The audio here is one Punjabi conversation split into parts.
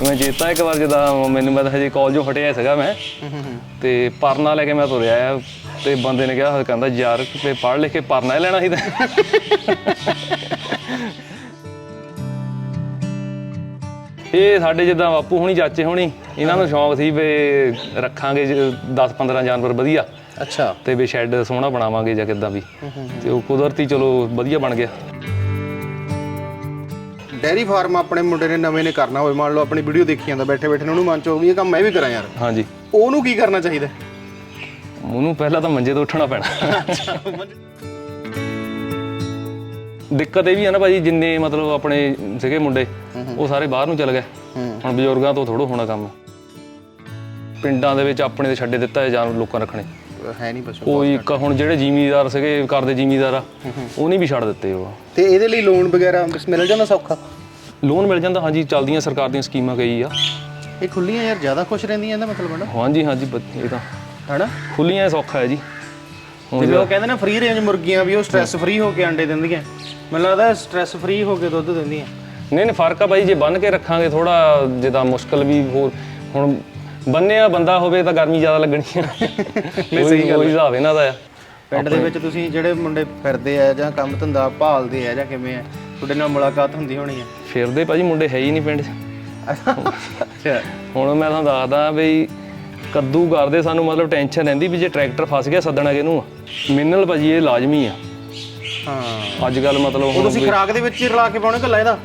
ਮੈਂ ਚੇਤਾ ਇੱਕ ਵਾਰ ਜਦੋਂ ਮੈਨੂੰ ਮੈਂ ਤਾਂ ਹਜੇ ਕਾਲਜੋਂ ਹਟਿਆ ਸੀਗਾ ਮੈਂ। ਤੇ ਪਰਨਾ ਲੈ ਕੇ ਮੈਂ ਤੁਰਿਆ ਆ ਤੇ ਬੰਦੇ ਨੇ ਕਿਹਾ ਕਹਿੰਦਾ ਯਾਰ ਤੇ ਪੜ੍ਹ ਲਿਖ ਕੇ ਪਰਨਾ ਹੀ ਲੈਣਾ ਸੀ ਤੇ। ਇਹ ਸਾਡੇ ਜਿੱਦਾਂ ਬਾਪੂ ਹੁਣੀ ਚਾਚੇ ਹੁਣੀ ਇਹਨਾਂ ਨੂੰ ਸ਼ੌਂਕ ਸੀ ਵੀ ਰੱਖਾਂਗੇ 10 15 ਜਾਨਵਰ ਵਧੀਆ। ਅੱਛਾ। ਤੇ ਵੀ ਸ਼ੈੱਡ ਸੋਹਣਾ ਬਣਾਵਾਂਗੇ ਜਾਂ ਕਿੱਦਾਂ ਵੀ। ਤੇ ਉਹ ਕੁਦਰਤੀ ਚਲੋ ਵਧੀਆ ਬਣ ਗਿਆ। ਡੈਰੀ ਫਾਰਮ ਆਪਣੇ ਮੁੰਡੇ ਨੇ ਨਵੇਂ ਨੇ ਕਰਨਾ ਹੋਵੇ ਮੰਨ ਲਓ ਆਪਣੀ ਵੀਡੀਓ ਦੇਖੀ ਜਾਂਦਾ ਬੈਠੇ ਬੈਠੇ ਨੂੰ ਉਹਨੂੰ ਮਨ ਚ ਹੋਵੇ ਇਹ ਕੰਮ ਮੈਂ ਵੀ ਕਰਾਂ ਯਾਰ। ਹਾਂਜੀ। ਉਹਨੂੰ ਕੀ ਕਰਨਾ ਚਾਹੀਦਾ? ਉਹਨੂੰ ਪਹਿਲਾਂ ਤਾਂ ਮੰਜੇ ਤੋਂ ਉੱਠਣਾ ਪੈਣਾ। ਦਿੱਕਤ ਇਹ ਵੀ ਆ ਨਾ ਭਾਜੀ ਜਿੰਨੇ ਮਤਲਬ ਆਪਣੇ ਸੀਗੇ ਮੁੰਡੇ ਉਹ ਸਾਰੇ ਬਾਹਰ ਨੂੰ ਚਲ ਗਏ। ਹੁਣ ਬਜ਼ੁਰਗਾਂ ਤੋਂ ਥੋੜੋ ਹੋਣਾ ਕੰਮ। ਪਿੰਡਾਂ ਦੇ ਵਿੱਚ ਆਪਣੇ ਤੇ ਛੱਡੇ ਦਿੱਤਾ ਹੈ ਲੋਕਾਂ ਰੱਖਣੇ। ਹੈ ਨਹੀਂ ਪਸ਼ੂ ਕੋਈ ਇੱਕ ਹੁਣ ਜਿਹੜੇ ਜ਼ਿਮੀਦਾਰ ਸੀਗੇ ਕਰਦੇ ਜ਼ਿਮੀਦਾਰ ਆ ਉਹਨੇ ਵੀ ਛੱਡ ਦਿੱਤੇ ਉਹ। ਤੇ ਇਹਦੇ ਲਈ ਲੋਨ ਵਗੈਰਾ ਮਿਲ ਜਾਂਦਾ ਸੌਖਾ? ਲੋਨ ਮਿਲ ਜਾਂਦਾ ਹਾਂਜੀ ਚੱਲਦੀਆਂ ਸਰਕਾਰ ਦੀਆਂ ਸਕੀਮਾਂ ਕਈ ਆ। ਇਹ ਖੁੱਲੀਆਂ ਯਾਰ ਜ਼ਿਆਦਾ ਖੁਸ਼ ਰਹਿੰਦੀਆਂ ਇਹਦਾ ਮਤਲਬ ਹੈ ਨਾ ਹਾਂਜੀ ਹਾਂਜੀ ਇਹ ਤਾਂ। ਹੈਨਾ? ਖੁੱਲੀਆਂ ਸੌਖਾ ਹੈ ਜੀ। ਜਿਵੇਂ ਉਹ ਕਹਿੰਦੇ ਨਾ ਫ੍ਰੀ ਰੇਂਜ ਮੁਰਗੀਆਂ ਵੀ ਉਹ ਸਟ੍ਰੈਸ ਫ੍ਰੀ ਹੋ ਕੇ ਅੰਡੇ ਦਿੰਦੀਆਂ। ਮੈਨੂੰ ਲੱਗਦਾ ਸਟ੍ਰੈਸ ਫ੍ਰੀ ਹੋ ਕੇ ਦੁੱਧ ਦਿੰਦੀਆਂ। ਨਹੀਂ ਨਹੀਂ ਫ਼ਰਕ ਆ ਬਾਈ ਜੇ ਬੰਨ ਕੇ ਰੱਖਾਂਗੇ ਥੋੜਾ ਜਿੱਦਾਂ ਮੁਸ਼ਕਲ ਵੀ ਹੋਰ ਹੁਣ ਬੰਨਿਆ ਬੰਦਾ ਹੋਵੇ ਤਾਂ ਗਰਮੀ ਜ਼ਿਆਦਾ ਲੱਗਣੀ ਆ। ਨਹੀਂ ਸਹੀ ਗੱਲ ਹਿਸਾਬ ਇਹਨਾਂ ਦਾ ਆ। ਪਿੰਡ ਦੇ ਵਿੱਚ ਤੁਸੀਂ ਜਿਹੜੇ ਮੁੰਡੇ ਫਿਰਦੇ ਆ ਜਾਂ ਕੰਮ ਧੰਦਾ ਭਾਲਦੇ ਆ ਜਾਂ ਕਿਵੇਂ ਆ ਤੁਹਾਡੇ ਨਾਲ ਮੁਲਾਕਾਤ ਹੁੰਦੀ ਹੋਣੀ ਆ? ਫਿਰਦੇ ਭਾਜੀ ਮੁੰਡੇ ਹੈ ਹੀ ਨਹੀਂ ਪਿੰਡ 'ਚ। ਅੱਛਾ। ਹੁਣ ਮੈਂ ਤੁਹਾਨੂੰ ਦੱਸਦਾ ਬਈ ਕੱਦੂ ਕਰਦੇ ਸਾਨੂੰ ਮਤਲਬ ਟੈਨਸ਼ਨ ਰਹਿੰਦੀ ਵੀ ਜੇ ਟਰੈਕਟਰ ਫਸ ਗਿਆ ਸੱਦਣਾ ਕਿਹਨੂੰ ਆ? ਮਿਨਰਲ ਭਾਜੀ ਇਹ ਲਾਜ਼ਮੀ ਆ। ਹਾਂ। ਅੱਜ ਕੱਲ ਮਤਲਬ ਹੁਣ ਤੁਸੀਂ ਖਰਾਕ ਦੇ ਵਿੱਚ ਹੀ ਰਲਾ ਕੇ ਪਾਉਣੇ ਕੱਲਾ ਇਹਦਾ?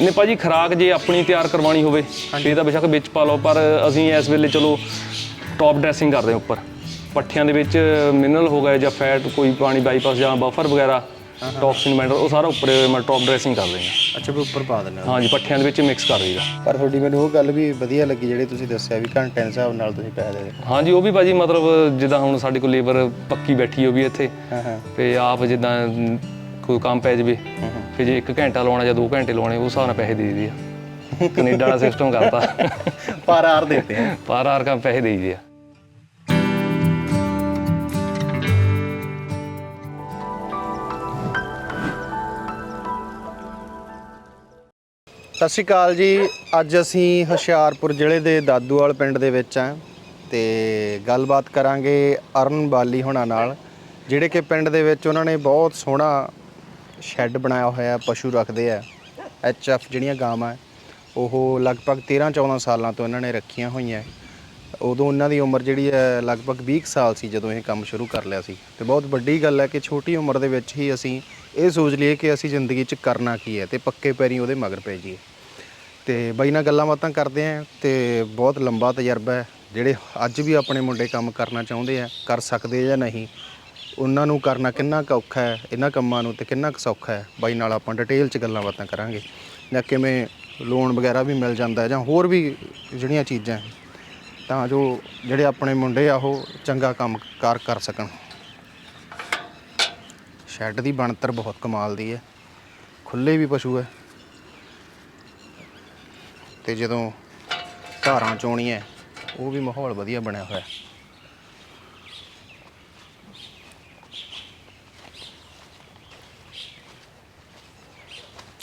ਨੇ ਭਾਜੀ ਖਰਾਕ ਜੇ ਆਪਣੀ ਤਿਆਰ ਕਰਵਾਉਣੀ ਹੋਵੇ ਫੇਰ ਤਾਂ ਬੇਸ਼ੱਕ ਵਿੱਚ ਪਾ ਲਓ ਪਰ ਅਸੀਂ ਇਸ ਵੇਲੇ ਚਲੋ ਟੌਪ ਡਰੈਸਿੰਗ ਕਰਦੇ ਹਾਂ ਉੱਪਰ। ਪੱਠਿਆਂ ਦੇ ਵਿੱਚ ਮਿਨਰਲ ਹੋ ਗਏ ਜਾਂ ਫੈਟ ਕੋਈ ਪਾਣੀ ਬਾਈਪਾਸ ਜਾਂ ਬਫਰ ਵਗੈਰਾ ਟੌਕਸਿਨ ਮੈਟਰ ਉਹ ਸਾਰਾ ਉੱਪਰ ਮੈਂ ਟੌਪ ਡਰੈਸਿੰਗ ਕਰਦੇ ਹਾਂ। ਅੱਛਾ ਵੀ ਉੱਪਰ ਪਾ ਦਿੰਦੇ ਹੋ। ਹਾਂਜੀ ਪੱਠਿਆਂ ਦੇ ਵਿੱਚ ਮਿਕਸ ਕਰ ਦਈਦਾ। ਪਰ ਤੁਹਾਡੀ ਮੈਨੂੰ ਉਹ ਗੱਲ ਵੀ ਵਧੀਆ ਲੱਗੀ ਜਿਹੜੀ ਤੁਸੀਂ ਦੱਸਿਆ ਵੀ ਘੰਟੇ ਦੇ ਹਿਸਾਬ ਨਾਲ ਤੁਸੀਂ ਪੈਸੇ ਦੇ ਹਾਂਜੀ ਉਹ ਵੀ ਭਾਜੀ ਮਤਲਬ ਜਿੱਦਾਂ ਹੁਣ ਸਾਡੇ ਕੋਲ ਲੇਬਰ ਪੱਕੀ ਬੈਠੀ ਹੋ ਵੀ ਇੱਥੇ। ਹਾਂ ਹਾਂ। ਤੇ ਆਪ ਜਿੱਦਾਂ ਕੋਈ ਕੰਮ ਪੈ ਜਵੇ ਫਿਰ ਜੇ 1 ਘੰਟਾ ਲਾਉਣਾ ਜਾਂ 2 ਘੰਟੇ ਲਾਉਣੇ ਉਸ ਹਿਸਾਬ ਨਾਲ ਪੈਸੇ ਦੇ ਦਈਦੇ ਆ। ਕੈਨੇਡਾ ਵਾਲਾ ਸਿਸਟਮ ਕਰਤਾ। ਪਰ ਆਰ ਦੇਤੇ ਹੈ ਪਰ ਆਰ ਕੰਮ ਪੈਸੇ ਦੇ ਦਈਦੇ ਆ। ਸਤਿ ਸ਼੍ਰੀ ਅਕਾਲ ਜੀ। ਅੱਜ ਅਸੀਂ ਹੁਸ਼ਿਆਰਪੁਰ ਜ਼ਿਲ੍ਹੇ ਦੇ ਦਾਦੂਵਾਲ ਪਿੰਡ ਦੇ ਵਿੱਚ ਆ ਤੇ ਗੱਲਬਾਤ ਕਰਾਂਗੇ ਅਰਨ ਬਾਲੀ ਹੋਣਾ ਨਾਲ ਜਿਹੜੇ ਕਿ ਪਿੰਡ ਦੇ ਵਿੱਚ ਉਹਨਾਂ ਨੇ ਬਹੁਤ ਸੋਹਣਾ ਸ਼ੈੱਡ ਬਣਾਇਆ ਹੋਇਆ ਪਸ਼ੂ ਰੱਖਦੇ ਆ ਐਫ ਜਿਹੜੀਆਂ ਗਾਵਾਂ ਉਹ ਲਗਭਗ 13 14 ਸਾਲਾਂ ਤੋਂ ਇਹਨਾਂ ਨੇ ਰੱਖੀਆਂ ਹੋਈਆਂ ਉਦੋਂ ਉਹਨਾਂ ਦੀ ਉਮਰ ਜਿਹੜੀ ਹੈ, ਲਗਭਗ 20 ਕੁ ਸਾਲ ਸੀ ਜਦੋਂ ਇਹ ਕੰਮ ਸ਼ੁਰੂ ਕਰ ਲਿਆ ਸੀ। ਤੇ ਬਹੁਤ ਵੱਡੀ ਗੱਲ ਹੈ ਕਿ ਛੋਟੀ ਉਮਰ ਦੇ ਵਿੱਚ ਹੀ ਅਸੀਂ ਇਹ ਸੋਚ ਲਈਏ ਕਿ ਅਸੀਂ ਜ਼ਿੰਦਗੀ 'ਚ ਕਰਨਾ ਕੀ ਹੈ ਤੇ ਪੱਕੇ ਪੈਰੀਂ ਉਹਦੇ ਮਗਰ ਪੈ ਜਾਈਏ। ਤੇ ਬਾਈ ਨਾਲ ਗੱਲਾਂ ਬਾਤਾਂ ਕਰਦੇ ਆਂ ਤੇ ਬਹੁਤ ਲੰਬਾ ਤਜਰਬਾ ਹੈ, ਜਿਹੜੇ ਅੱਜ ਵੀ ਆਪਣੇ ਮੁੰਡੇ ਕੰਮ ਕਰਨਾ ਚਾਹੁੰਦੇ ਆ ਕਰ ਸਕਦੇ ਜਾਂ ਨਹੀਂ। ਉਹਨਾਂ ਨੂੰ ਕਰਨਾ ਕਿੰਨਾ ਕੁ ਔਖਾ ਹੈ, ਇਹਨਾਂ ਕੰਮਾਂ ਨੂੰ ਤੇ ਕਿੰਨਾ ਕੁ ਸੌਖਾ ਹੈ। ਬਾਈ ਨਾਲ ਆਪਾਂ ਡਿਟੇਲ 'ਚ ਗੱਲਾਂ ਬਾਤਾਂ ਕਰਾਂਗੇ। ਜਾਂ ਕਿਵੇਂ ਲੋਨ ਵਗੈਰਾ ਵੀ ਮਿਲ ਜਾਂਦਾ ਜਾਂ ਹੋਰ ਵੀ ਜਿਹੜੀਆਂ ਚੀਜ਼ਾਂ ਤਾਂ ਜੋ ਜਿਹੜੇ ਆਪਣੇ ਮੁੰਡੇ ਆ ਉਹ ਚੰਗਾ ਕੰਮ ਕਾਰ ਕਰ ਸਕਣ। ਸ਼ੈੱਡ ਦੀ ਬਣਤਰ ਬਹੁਤ ਕਮਾਲ ਦੀ ਹੈ। ਖੁੱਲੇ ਵੀ ਪਸ਼ੂ ਹੈ। ਤੇ ਜਦੋਂ ਧਾਰਾਂ ਚੋਣੀਆਂ ਉਹ ਵੀ ਮਾਹੌਲ ਵਧੀਆ ਬਣਿਆ ਹੋਇਆ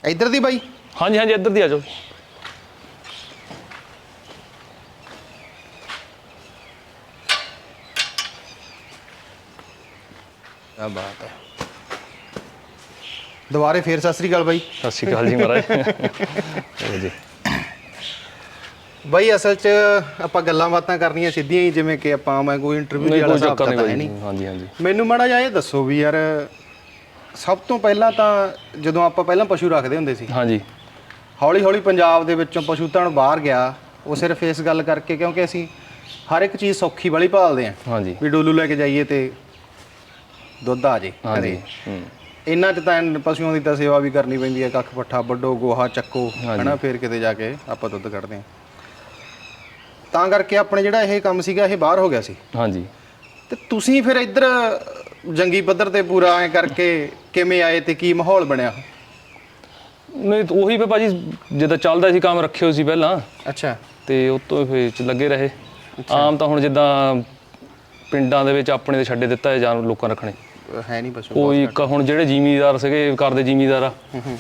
ਇੱਧਰ ਦੀ ਬਾਈ। ਹਾਂਜੀ ਹਾਂਜੀ ਇੱਧਰ ਦੀ ਆ ਜਾਓ। ਆ ਬਾਤ ਹੈ। ਦੁਬਾਰੇ ਫੇਰ ਸਤਿ ਸ੍ਰੀ ਅਕਾਲ ਬਾਈ। ਸਤਿ ਸ਼੍ਰੀ ਅਕਾਲ ਜੀ ਮਹਾਰਾਜ। ਜੀ। ਬਾਈ ਅਸਲ 'ਚ ਆਪਾਂ ਗੱਲਾਂ ਬਾਤਾਂ ਕਰਨੀਆਂ ਸਿੱਧੀਆਂ ਹੀ ਜਿਵੇਂ ਕਿ ਆਪਾਂ ਮੈਂ ਕੋਈ ਇੰਟਰਵਿਊ ਨਹੀਂ ਵਾਲਾ ਕੋਈ ਹਿਸਾਬ ਚੱਕਰ ਤਾਂ ਹੈ ਨਹੀਂ। ਹਾਂਜੀ ਹਾਂਜੀ। ਮੈਨੂੰ ਮਾੜਾ ਜਿਹਾ ਇਹ ਦੱਸੋ ਵੀ ਯਾਰ ਸਭ ਤੋਂ ਪਹਿਲਾਂ ਤਾਂ ਜਦੋਂ ਆਪਾਂ ਪਹਿਲਾਂ ਪਸ਼ੂ ਰੱਖਦੇ ਹੁੰਦੇ ਸੀ ਹਾਂਜੀ। ਹੌਲੀ ਹੌਲੀ ਪੰਜਾਬ ਦੇ ਵਿੱਚੋਂ ਪਸ਼ੂ ਧਨ ਬਾਹਰ ਗਿਆ। ਉਹ ਸਿਰਫ ਇਸ ਗੱਲ ਕਰਕੇ ਕਿਉਂਕਿ ਅਸੀਂ ਹਰ ਇੱਕ ਚੀਜ਼ ਸੌਖੀ ਵਾਲੀ ਭਾਲਦੇ ਆਂ ਹਾਂਜੀ। ਵੀ ਡੋਲੂ ਲੈ ਕੇ ਜਾਈਏ ਤੇ ਦੁੱਧ ਆ ਜੇ ਹਾਂਜੀ। ਹੂੰ। ਇਹਨਾਂ 'ਚ ਤਾਂ ਪਸ਼ੂਆਂ ਦੀ ਤਾਂ ਸੇਵਾ ਵੀ ਕਰਨੀ ਪੈਂਦੀ ਹੈ। ਕੱਖ ਪੱਠਾ ਵੱਡੋ ਗੋਹਾ ਚੱਕੋ ਹਨਾ ਫਿਰ ਕਿਤੇ ਜਾ ਕੇ ਆਪਾਂ ਦੁੱਧ ਕੱਢਦੇ ਆਂ ਤਾਂ ਕਰਕੇ ਆਪਣੇ ਜਿਹੜਾ ਇਹ ਕੰਮ ਸੀਗਾ ਇਹ ਬਾਹਰ ਹੋ ਗਿਆ ਸੀ। ਹਾਂਜੀ। ਤੇ ਤੁਸੀਂ ਫਿਰ ਇੱਧਰ ਜੰਗੀ ਪੱਧਰ ਤੇ ਪੂਰਾ ਐ ਕਰਕੇ ਕਿਵੇਂ ਆਏ ਤੇ ਕੀ ਮਾਹੌਲ ਬਣਿਆ? ਨਹੀਂ ਤਾਂ ਉਹੀ ਫੇ ਭਾਜੀ ਜਿੱਦਾਂ ਚੱਲਦਾ ਸੀ ਕੰਮ ਰੱਖਿਓ ਸੀ ਪਹਿਲਾਂ। ਅੱਛਾ। ਤੇ ਉਤੋਂ ਫੇ ਚ ਲੱਗੇ ਰਹੇ। ਆਮ ਤਾਂ ਹੁਣ ਜਿੱਦਾਂ ਪਿੰਡਾਂ ਦੇ ਵਿੱਚ ਆਪਣੇ ਛੱਡੇ ਦਿੱਤਾ ਹੈ ਜਾਨ ਲੋਕਾਂ ਰੱਖਣੇ। ਹੈ ਨਹੀਂ ਪਸ਼ੂ ਕੋਈ ਇੱਕ ਹੁਣ ਜਿਹੜੇ ਜ਼ਿਮੀਦਾਰ ਸੀਗੇ ਕਰਦੇ ਜ਼ਿਮੀਦਾਰ ਆ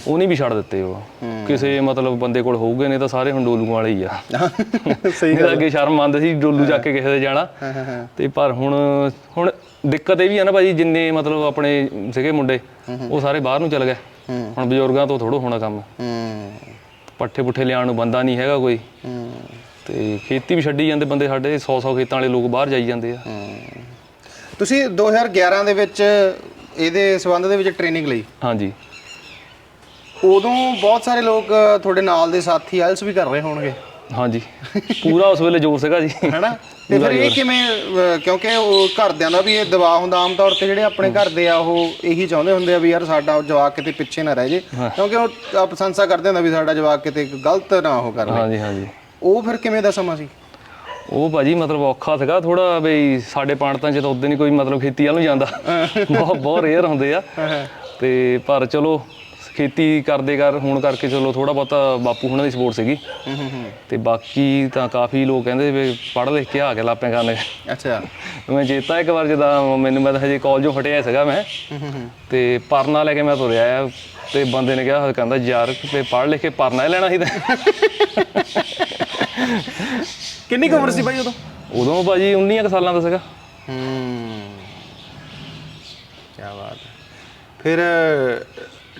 ਉਹਨੇ ਵੀ ਛੱਡ ਦਿੱਤੇ ਉਹ। ਕਿਸੇ ਮਤਲਬ ਬੰਦੇ ਕੋਲ ਹੋਊਗੇ ਨੇ ਤਾਂ ਸਾਰੇ ਹੁਣ ਡੋਲੂਆਂ ਵਾਲੇ ਹੀ ਆ। ਸਹੀ ਨਹੀਂ ਤਾਂ ਅੱਗੇ ਸ਼ਰਮ ਮੰਨਦੇ ਸੀ ਡੋਲੂ ਚੱਕ ਕੇ ਕਿਸੇ ਦੇ ਜਾਣਾ। ਤੇ ਪਰ ਹੁਣ ਹੁਣ ਦਿੱਕਤ ਇਹ ਵੀ ਆ ਨਾ ਭਾਜੀ ਜਿੰਨੇ ਮਤਲਬ ਆਪਣੇ ਸੀਗੇ ਮੁੰਡੇ ਉਹ ਸਾਰੇ ਬਾਹਰ ਨੂੰ ਚਲ ਗਏ। ਹੁਣ ਬਜ਼ੁਰਗਾਂ ਤੋਂ ਥੋੜੋ ਹੋਣਾ ਕੰਮ। ਪੱਠੇ ਪੁੱਠੇ ਲਿਆਉਣ ਨੂੰ ਬੰਦਾ ਨਹੀਂ ਹੈਗਾ ਕੋਈ। ਤੇ ਖੇਤੀ ਵੀ ਛੱਡੀ ਜਾਂਦੇ ਬੰਦੇ ਸਾਡੇ 100 100 ਖੇਤਾਂ ਵਾਲੇ ਲੋਕ ਬਾਹਰ ਜਾਈ ਜਾਂਦੇ ਆ। ਤੁਸੀਂ 2011 ਦੇ ਵਿੱਚ ਇਹਦੇ ਸਬੰਧ ਦੇ ਵਿੱਚ ਟ੍ਰੇਨਿੰਗ ਲਈ? ਹਾਂਜੀ। ਉਦੋਂ ਬਹੁਤ ਸਾਰੇ ਲੋਕ ਤੁਹਾਡੇ ਨਾਲ ਦੇ ਸਾਥੀ ਆਇਲਸ ਵੀ ਕਰ ਰਹੇ ਹੋਣਗੇ। ਹਾਂਜੀ। ਪੂਰਾ ਉਸ ਵੇਲੇ ਜ਼ੋਰ ਸੀਗਾ ਜੀ। ਹੈਨਾ? ਤੇ ਫਿਰ ਇਹ ਕਿਵੇਂ ਕਿਉਂਕਿ ਉਹ ਘਰਦਿਆਂ ਦਾ ਵੀ ਇਹ ਦਬਾਅ ਹੁੰਦਾ ਆਮ ਤੌਰ ਤੇ ਜਿਹੜੇ ਆਪਣੇ ਘਰ ਦੇ ਆ ਉਹ ਇਹੀ ਚਾਹੁੰਦੇ ਹੁੰਦੇ ਆ ਵੀ ਯਾਰ ਸਾਡਾ ਜਵਾਕ ਕਿਤੇ ਪਿੱਛੇ ਨਾ ਰਹਿ ਜੇ। ਕਿਉਂਕਿ ਉਹ ਪ੍ਰਸ਼ੰਸਾ ਕਰਦੇ ਹੁੰਦਾ ਵੀ ਸਾਡਾ ਜਵਾਕ ਕਿਤੇ ਗਲਤ ਨਾ ਉਹ ਕਰ ਲੈ। ਹਾਂਜੀ ਹਾਂਜੀ। ਉਹ ਫਿਰ ਕਿਵੇਂ ਦਾ ਸਮਾਂ ਸੀ? ਉਹ ਭਾਜੀ ਮਤਲਬ ਔਖਾ ਸੀਗਾ ਥੋੜਾ ਬਈ ਸਾਡੇ ਪਾਣਤਾਂ 'ਚ ਤਾਂ ਉਦੋਂ ਨਹੀਂ ਕੋਈ ਮਤਲਬ ਖੇਤੀ ਵੱਲ ਨੂੰ ਜਾਂਦਾ। ਬਹੁਤ ਬਹੁਤ ਰੇਅਰ ਹੁੰਦੇ ਆ। ਤੇ ਪਰ ਚਲੋ ਖੇਤੀ ਕਰਦੇ ਕਰ ਹੁਣ ਕਰਕੇ ਚਲੋ ਥੋੜਾ ਬਹੁਤਾ ਬਾਪੂ ਹੁਣਾਂ ਦੀ ਸਪੋਰਟ ਸੀਗੀ। ਹੂੰ ਹੂੰ ਹੂੰ ਤੇ ਬਾਕੀ ਤਾਂ ਕਾਫੀ ਲੋਕ ਕਹਿੰਦੇ ਵੀ ਪੜ੍ਹ ਲਿਖ ਕੇ ਆ ਕੇ ਲਾਪੇ ਕਰਨੇ ਅੱਛਾ। ਮੈਂ ਚੇਤਾ ਇੱਕ ਵਾਰ ਜਦੋਂ ਮੈਨੂੰ ਮੈਂ ਤਾਂ ਹਜੇ ਕਾਲਜੋਂ ਹਟਿਆ ਸੀਗਾ ਮੈਂ। ਹੂੰ ਹੂੰ ਹੂੰ ਤੇ ਪਰਨਾ ਲੈ ਕੇ ਮੈਂ ਤੁਰਿਆ ਆ ਤੇ ਬੰਦੇ ਨੇ ਕਿਹਾ ਕਹਿੰਦਾ ਯਾਰ ਤੇ ਪੜ੍ਹ ਲਿਖ ਕੇ ਪਰਨਾ ਹੀ ਲੈਣਾ ਸੀ ਤੇ। ਕਿੰਨੀ ਕੁ ਉਮਰ ਸੀ ਬਾਈ ਉਦੋਂ? ਉਦੋਂ ਭਾਜੀ 19 ਕੁ ਸਾਲਾਂ ਦਾ ਸੀਗਾ। ਹੂੰ। ਕੀ ਬਾਤ ਹੈ। ਫਿਰ